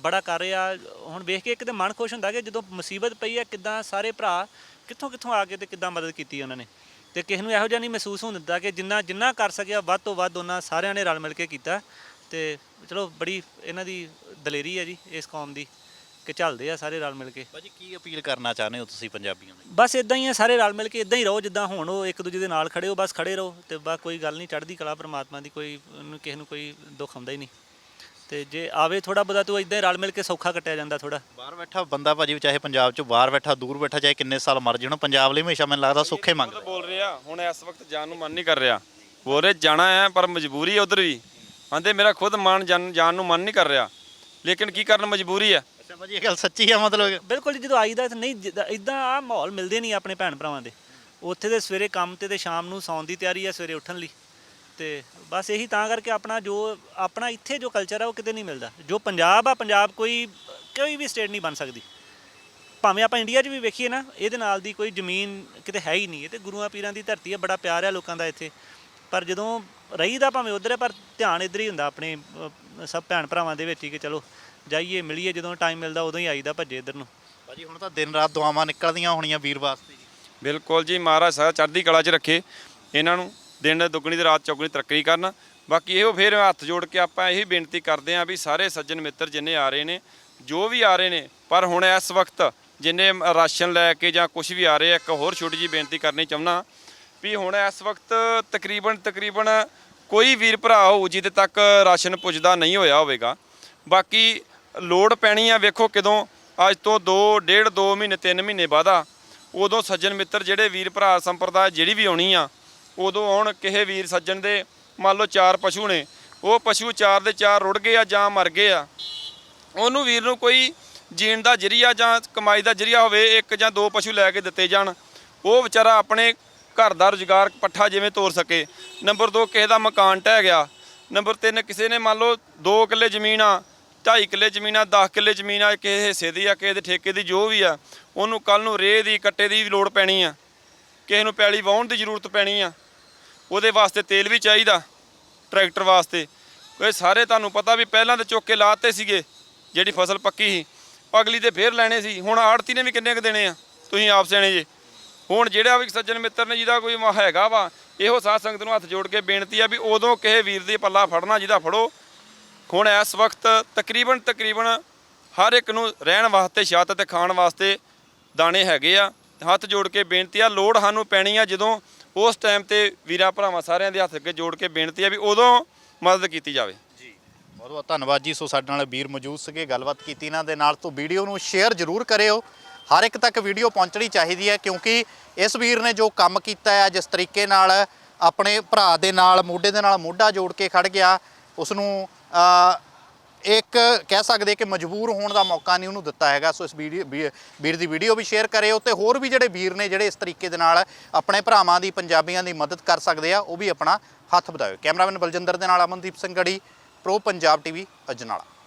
ਬੜਾ ਕਰ ਰਹੇ ਆ ਹੁਣ ਵੇਖ ਕੇ ਇੱਕ ਤੇ ਮਨ ਖੁਸ਼ ਹੁੰਦਾ ਕਿ ਜਦੋਂ ਮੁਸੀਬਤ ਪਈ ਆ, ਕਿਦਾਂ ਸਾਰੇ ਭਰਾ ਕਿੱਥੋਂ ਕਿੱਥੋਂ ਆ ਕੇ ਤੇ ਕਿੱਦਾਂ ਮਦਦ ਕੀਤੀ ਉਹਨਾਂ ਨੇ। ਤੇ ਕਿਸੇ ਨੂੰ ਇਹੋ ਜਿਹਾ ਨਹੀਂ ਮਹਿਸੂਸ ਹੋਣ ਦਿੱਤਾ ਕਿ ਜਿੰਨਾ ਜਿੰਨਾ ਕਰ ਸਕਿਆ ਵੱਧ ਤੋਂ ਵੱਧ ਉਹਨਾਂ ਸਾਰਿਆਂ ਨੇ ਰਲ ਮਿਲ ਕੇ ਕੀਤਾ। ਤੇ ਚਲੋ ਬੜੀ ਇਹਨਾਂ ਦੀ ਦਲੇਰੀ ਹੈ ਜੀ ਇਸ ਕੌਮ ਦੀ ਕਿ ਚੱਲਦੇ ਆ ਸਾਰੇ ਰਲ ਮਿਲ ਕੇ। ਭਾਜੀ ਕੀ ਅਪੀਲ ਕਰਨਾ ਚਾਹੁੰਦੇ ਹੋ ਤੁਸੀਂ ਪੰਜਾਬੀਆਂ ਨੂੰ? ਬਸ ਇਦਾਂ ਹੀ ਆ ਸਾਰੇ ਰਲ ਮਿਲ ਕੇ ਇਦਾਂ ਹੀ ਰਹੋ ਜਿੱਦਾਂ ਹੁਣ ਉਹ ਇੱਕ ਦੂਜੇ ਦੇ ਨਾਲ ਖੜੇ ਹੋ ਬਸ ਖੜੇ ਰਹੋ ਤੇ ਬਸ ਕੋਈ ਗੱਲ ਨਹੀਂ ਚੜ੍ਹਦੀ ਕਲਾ ਪ੍ਰਮਾਤਮਾ ਦੀ ਕੋਈ ਕਿਸੇ ਨੂੰ ਕੋਈ ਦੁੱਖ ਹੁੰਦਾ ਹੀ ਨਹੀਂ। ਤੇ ਜੇ ਆਵੇ ਥੋੜਾ ਬਦਾ ਤੂੰ ਇਦਾਂ ਹੀ ਰਲ ਮਿਲ ਕੇ ਸੌਖਾ ਕੱਟਿਆ ਜਾਂਦਾ ਥੋੜਾ ਬਾਹਰ ਬੈਠਾ ਬੰਦਾ ਭਾਜੀ ਚਾਹੇ ਪੰਜਾਬ 'ਚ ਬਾਹਰ ਬੈਠਾ ਦੂਰ ਬੈਠਾ ਚਾਹੇ ਕਿੰਨੇ ਸਾਲ ਮਰ ਜਾਣ ਪੰਜਾਬ ਲਈ ਹਮੇਸ਼ਾ ਮੈਨੂੰ ਲੱਗਦਾ ਸੁੱਖੇ ਮੰਗਦਾ ਬੋਲ ਰਿਹਾ ਹੁਣ ਇਸ ਵਕਤ ਜਾਣ ਨੂੰ ਮਨ ਨਹੀਂ ਕਰ ਰਿਹਾ। ਬੋਲ ਰਿਹਾ ਜਾਣਾ ਹੈ ਪਰ ਮਜਬੂਰੀ ਹੈ ਉਧਰ ਵੀ। ਆਂਦੇ ਮੇਰਾ ਖੁਦ ਮਨ ਜਾਣ ਨੂੰ ਮਨ ਨਹੀਂ ਕਰ ਰਿਹਾ। ਲੇਕਿਨ ਕੀ ਕਰਨ ਮਜਬੂਰੀ ਹੈ? ਅੱਛਾ ਭਾਜੀ ਇਹ ਗੱਲ ਸੱਚੀ ਆ ਮਤਲਬ? ਬਿਲਕੁਲ ਜੀ, ਜਦੋਂ ਆਈਦਾ ਤਾਂ ਨਹੀਂ ਇਦਾਂ ਆ ਮਾਹੌਲ ਮਿਲਦੇ ਨਹੀਂ ਆਪਣੇ ਭੈਣ ਭਰਾਵਾਂ ਦੇ। ਉੱਥੇ ਦੇ ਸਵੇਰੇ ਕੰਮ ਤੇ ਤੇ ਸ਼ਾਮ ਨੂੰ ਸੌਣ ਦੀ ਤਿਆਰੀ ਆ ਸਵੇਰੇ ਉੱਠਣ ਲਈ। ਤੇ ਬਸ ਇਹੀ ਤਾਂ ਕਰਕੇ ਆਪਣਾ ਜੋ ਆਪਣਾ ਇੱਥੇ ਜੋ ਕਲਚਰ ਆ ਉਹ ਕਿਤੇ ਨਹੀਂ ਮਿਲਦਾ। ਜੋ ਪੰਜਾਬ ਆ ਪੰਜਾਬ ਕੋਈ ਕੋਈ ਵੀ ਸਟੇਟ ਨਹੀਂ ਬਣ ਸਕਦੀ। ਭਾਵੇਂ ਆਪਾਂ ਇੰਡੀਆ 'ਚ ਵੀ ਵੇਖੀਏ ਨਾ ਇਹਦੇ ਨਾਲ ਦੀ ਕੋਈ ਜ਼ਮੀਨ ਕਿਤੇ ਹੈ ਹੀ ਨਹੀਂ। ਇਹ ਤੇ ਗੁਰੂਆਂ ਪੀਰਾਂ ਦੀ ਧਰਤੀ ਹੈ ਬੜਾ ਪਿਆਰ ਹੈ ਲੋਕਾਂ ਦਾ ਇੱਥੇ। ਪਰ ਜਦੋਂ ਰਹੀਦਾ ਭਾਵੇਂ ਉਧਰ ਹੈ ਪਰ ਧਿਆਨ ਇੱਧਰ ਹੀ ਹੁੰਦਾ ਆਪਣੇ ਸਭ ਭੈਣ ਭਰਾਵਾਂ ਦੇ ਵਿੱਚ ਹੀ ਕਿ ਚਲੋ ਜਾਈਏ ਮਿਲੀਏ ਜਦੋਂ ਟਾਈਮ ਮਿਲਦਾ ਉਦੋਂ ਹੀ ਆਈਦਾ ਭੱਜੇ ਇੱਧਰ ਨੂੰ। ਭਾਜੀ ਹੁਣ ਤਾਂ ਦਿਨ ਰਾਤ ਦੁਆਵਾਂ ਨਿਕਲਦੀਆਂ ਹੋਣੀਆਂ ਵੀਰ ਵਾਸਤੇ ਜੀ ਬਿਲਕੁਲ ਜੀ ਮਹਾਰਾਜ ਸਾਰਾ ਚੜ੍ਹਦੀ ਕਲਾ 'ਚ ਰੱਖੇ ਇਹਨਾਂ ਨੂੰ। ਦਿਨ, ਦੁੱਗਣੀ ਤੇ ਰਾਤ, ਚੌਗਣੀ ਤਰੱਕੀ ਕਰਨ। ਬਾਕੀ ਇਹੋ ਫਿਰ ਹੱਥ ਜੋੜ ਕੇ ਆਪਾਂ ਇਹੀ ਬੇਨਤੀ ਕਰਦੇ ਆਂ ਵੀ ਸਾਰੇ ਸੱਜਣ ਮਿੱਤਰ ਜਿੰਨੇ ਆ ਰਹੇ ਨੇ, ਜੋ ਵੀ ਆ ਰਹੇ ਨੇ, ਪਰ ਹੁਣ ਇਸ ਵਕਤ ਜਿੰਨੇ ਰਾਸ਼ਨ ਲੈ ਕੇ ਜਾਂ ਕੁਝ ਵੀ ਆ ਰਹੇ ਆ, ਇੱਕ ਹੋਰ ਛੋਟੀ ਜੀ ਬੇਨਤੀ ਕਰਨੀ ਚਾਹੁੰਦਾ ਵੀ ਹੁਣ ਇਸ ਵਕਤ ਤਕਰੀਬਨ ਤਕਰੀਬਨ ਕੋਈ ਵੀਰ ਭਰਾ ਹੋਊ ਜਿਹਦੇ ਤੱਕ ਰਾਸ਼ਨ ਪੁੱਜਦਾ ਨਹੀਂ ਹੋਇਆ ਹੋਵੇਗਾ। ਬਾਕੀ ਲੋੜ ਪੈਣੀ ਆ, ਵੇਖੋ ਕਦੋਂ, ਅੱਜ ਤੋਂ 2 ਡੇਢ 2 ਮਹੀਨੇ 3 ਮਹੀਨੇ ਬਾਅਦਾ ਉਦੋਂ ਸੱਜਣ ਮਿੱਤਰ ਜਿਹੜੇ ਵੀਰ ਭਰਾ ਸੰਪਰਦਾ ਜਿਹੜੀ ਵੀ ਆਉਣੀ ਆ ਉਦੋਂ ਆਉਣ ਕਿਸੇ ਵੀਰ ਸੱਜਣ ਦੇ ਮੰਨ ਲਓ ਚਾਰ ਪਸ਼ੂ ਨੇ, ਉਹ ਪਸ਼ੂ ਚਾਰ ਦੇ ਚਾਰ ਰੁੜ ਗਏ ਆ ਜਾਂ ਮਰ ਗਏ ਆ, ਉਹਨੂੰ ਵੀਰ ਨੂੰ ਕੋਈ ਜੀਣ ਦਾ ਜਰੀਆ ਜਾਂ ਕਮਾਈ ਦਾ ਜਰੀਆ ਹੋਵੇ, ਇੱਕ ਜਾਂ ਦੋ ਪਸ਼ੂ ਲੈ ਕੇ ਦਿੱਤੇ ਜਾਣ, ਉਹ ਵਿਚਾਰਾ ਆਪਣੇ ਘਰ ਦਾ ਰੁਜ਼ਗਾਰ ਪੱਠਾ ਜਿਵੇਂ ਤੋਰ ਸਕੇ। ਨੰਬਰ 2 ਕਿਸੇ ਦਾ ਮਕਾਨ ਢਹਿ ਗਿਆ। ਨੰਬਰ 3 ਕਿਸੇ ਨੇ ਮੰਨ ਲਓ 2 ਕਿੱਲੇ ਜ਼ਮੀਨ ਆ 2.5 ਕਿੱਲੇ ਜ਼ਮੀਨ ਆ 10 ਕਿੱਲੇ ਜ਼ਮੀਨ ਆ, ਕਿਸੇ ਹਿੱਸੇ ਦੀ ਆ, ਕਿਸੇ ਦੇ ਠੇਕੇ ਦੀ ਜੋ ਵੀ ਆ, ਉਹਨੂੰ ਕੱਲ ਨੂੰ ਰੇਹ ਦੀ, ਕੱਟੇ ਦੀ ਵੀ ਲੋੜ ਪੈਣੀ ਆ। ਕਿਸੇ ਨੂੰ ਪੈਲੀ ਵਾਹੁਣ ਦੀ ਜ਼ਰੂਰਤ ਪੈਣੀ ਆ। ਉਹਦੇ ਵਾਸਤੇ ਤੇਲ ਵੀ ਚਾਹੀਦਾ, ਟਰੈਕਟਰ ਵਾਸਤੇ। ਇਹ ਸਾਰੇ ਤੁਹਾਨੂੰ ਪਤਾ ਵੀ ਪਹਿਲਾਂ ਤੇ ਚੁੱਕ ਕੇ ਲਾਤੇ ਸੀਗੇ, ਜਿਹੜੀ ਫਸਲ ਪੱਕੀ ਸੀ। ਅਗਲੀ ਤੇ ਫੇਰ ਲੈਣੇ ਸੀ। ਹੁਣ ਆੜਤੀ ਨੇ ਵੀ ਕਿੰਨੇ ਕੁ ਦੇਣੇ ਆ, ਤੁਸੀਂ ਆਪ ਸਿਆਣੇ ਜੇ। ਹੁਣ ਜਿਹੜਾ ਵੀ ਸੱਜਣ ਮਿੱਤਰ ਨੇ ਜਿਹਦਾ ਕੋਈ ਹੈਗਾ ਵਾ, ਇਹੋ ਸਾਧ ਸੰਗਤ ਨੂੰ ਹੱਥ ਜੋੜ ਕੇ ਬੇਨਤੀ ਆ ਵੀ ਉਦੋਂ ਕਿਸੇ ਵੀਰ ਦੀ ਪੱਲਾ ਫੜਨਾ, ਜਿਹਦਾ ਫੜੋ। ਹੁਣ ਇਸ ਵਕਤ ਤਕਰੀਬਨ ਤਕਰੀਬਨ ਹਰ ਇੱਕ ਨੂੰ ਰਹਿਣ ਵਾਸਤੇ, ਛੱਤ ਤੇ ਖਾਣ ਵਾਸਤੇ ਦਾਣੇ ਹੈਗੇ ਆ। ਹੱਥ ਜੋੜ ਕੇ ਬੇਨਤੀ ਆ, ਲੋੜ ਸਾਨੂੰ ਪੈਣੀ ਆ ਜਦੋਂ ਉਸ ਟਾਈਮ ਤੇ ਵੀਰਾਂ ਭਰਾਵਾਂ ਸਾਰਿਆਂ ਦੇ ਹੱਥ ਅੱਗੇ ਜੋੜ ਕੇ ਬੇਨਤੀ ਆ ਵੀ ਉਦੋਂ ਮਦਦ ਕੀਤੀ ਜਾਵੇ। ਬਹੁਤ ਬਹੁਤ ਧੰਨਵਾਦ ਜੀ। ਸੋ ਸਾਡੇ ਨਾਲ ਵੀਰ ਮੌਜੂਦ ਸੀਗੇ, ਗੱਲਬਾਤ ਕੀਤੀ ਇਹਨਾਂ ਦੇ ਨਾਲ। ਤੋਂ ਵੀਡੀਓ ਨੂੰ ਸ਼ੇਅਰ ਜ਼ਰੂਰ ਕਰਿਓ। ਹਰ ਇੱਕ ਤੱਕ ਵੀਡੀਓ ਪਹੁੰਚਣੀ ਚਾਹੀਦੀ ਹੈ ਕਿਉਂਕਿ ਇਸ ਵੀਰ ਨੇ ਜੋ ਕੰਮ ਕੀਤਾ ਹੈ, ਜਿਸ ਤਰੀਕੇ ਨਾਲ ਆਪਣੇ ਭਰਾ ਦੇ ਨਾਲ, ਮੋਢੇ ਦੇ ਨਾਲ ਮੋਢਾ ਜੋੜ ਕੇ ਖੜ ਗਿਆ ਉਸ ਨੂੰ ਇੱਕ ਕਹਿ ਸਕਦੇ ਕਿ ਮਜਬੂਰ ਹੋਣ ਦਾ ਮੌਕਾ ਨਹੀਂ ਉਹਨੂੰ ਦਿੱਤਾ ਹੈਗਾ। ਸੋ ਇਸ ਵੀਡੀਓ, ਵੀ- ਵੀਰ ਦੀ ਵੀਡੀਓ ਵੀ ਸ਼ੇਅਰ ਕਰਿਓ ਤੇ ਹੋਰ ਵੀ ਜਿਹੜੇ ਵੀਰ ਨੇ ਜਿਹੜੇ ਇਸ ਤਰੀਕੇ ਦੇ ਨਾਲ ਆਪਣੇ ਭਰਾਵਾਂ ਦੀ, ਪੰਜਾਬੀਆਂ ਦੀ ਮਦਦ ਕਰ ਸਕਦੇ ਆ, ਉਹ ਵੀ ਆਪਣਾ ਹੱਥ ਵਧਾਇਓ। ਕੈਮਰਾਮੈਨ ਬਲਜਿੰਦਰ ਦੇ ਨਾਲ ਅਮਨਦੀਪ ਸਿੰਘ ਗੜੀ ਪ੍ਰੋ ਪੰਜਾਬ ਟੀਵੀ ਅਜਨਾਲਾ।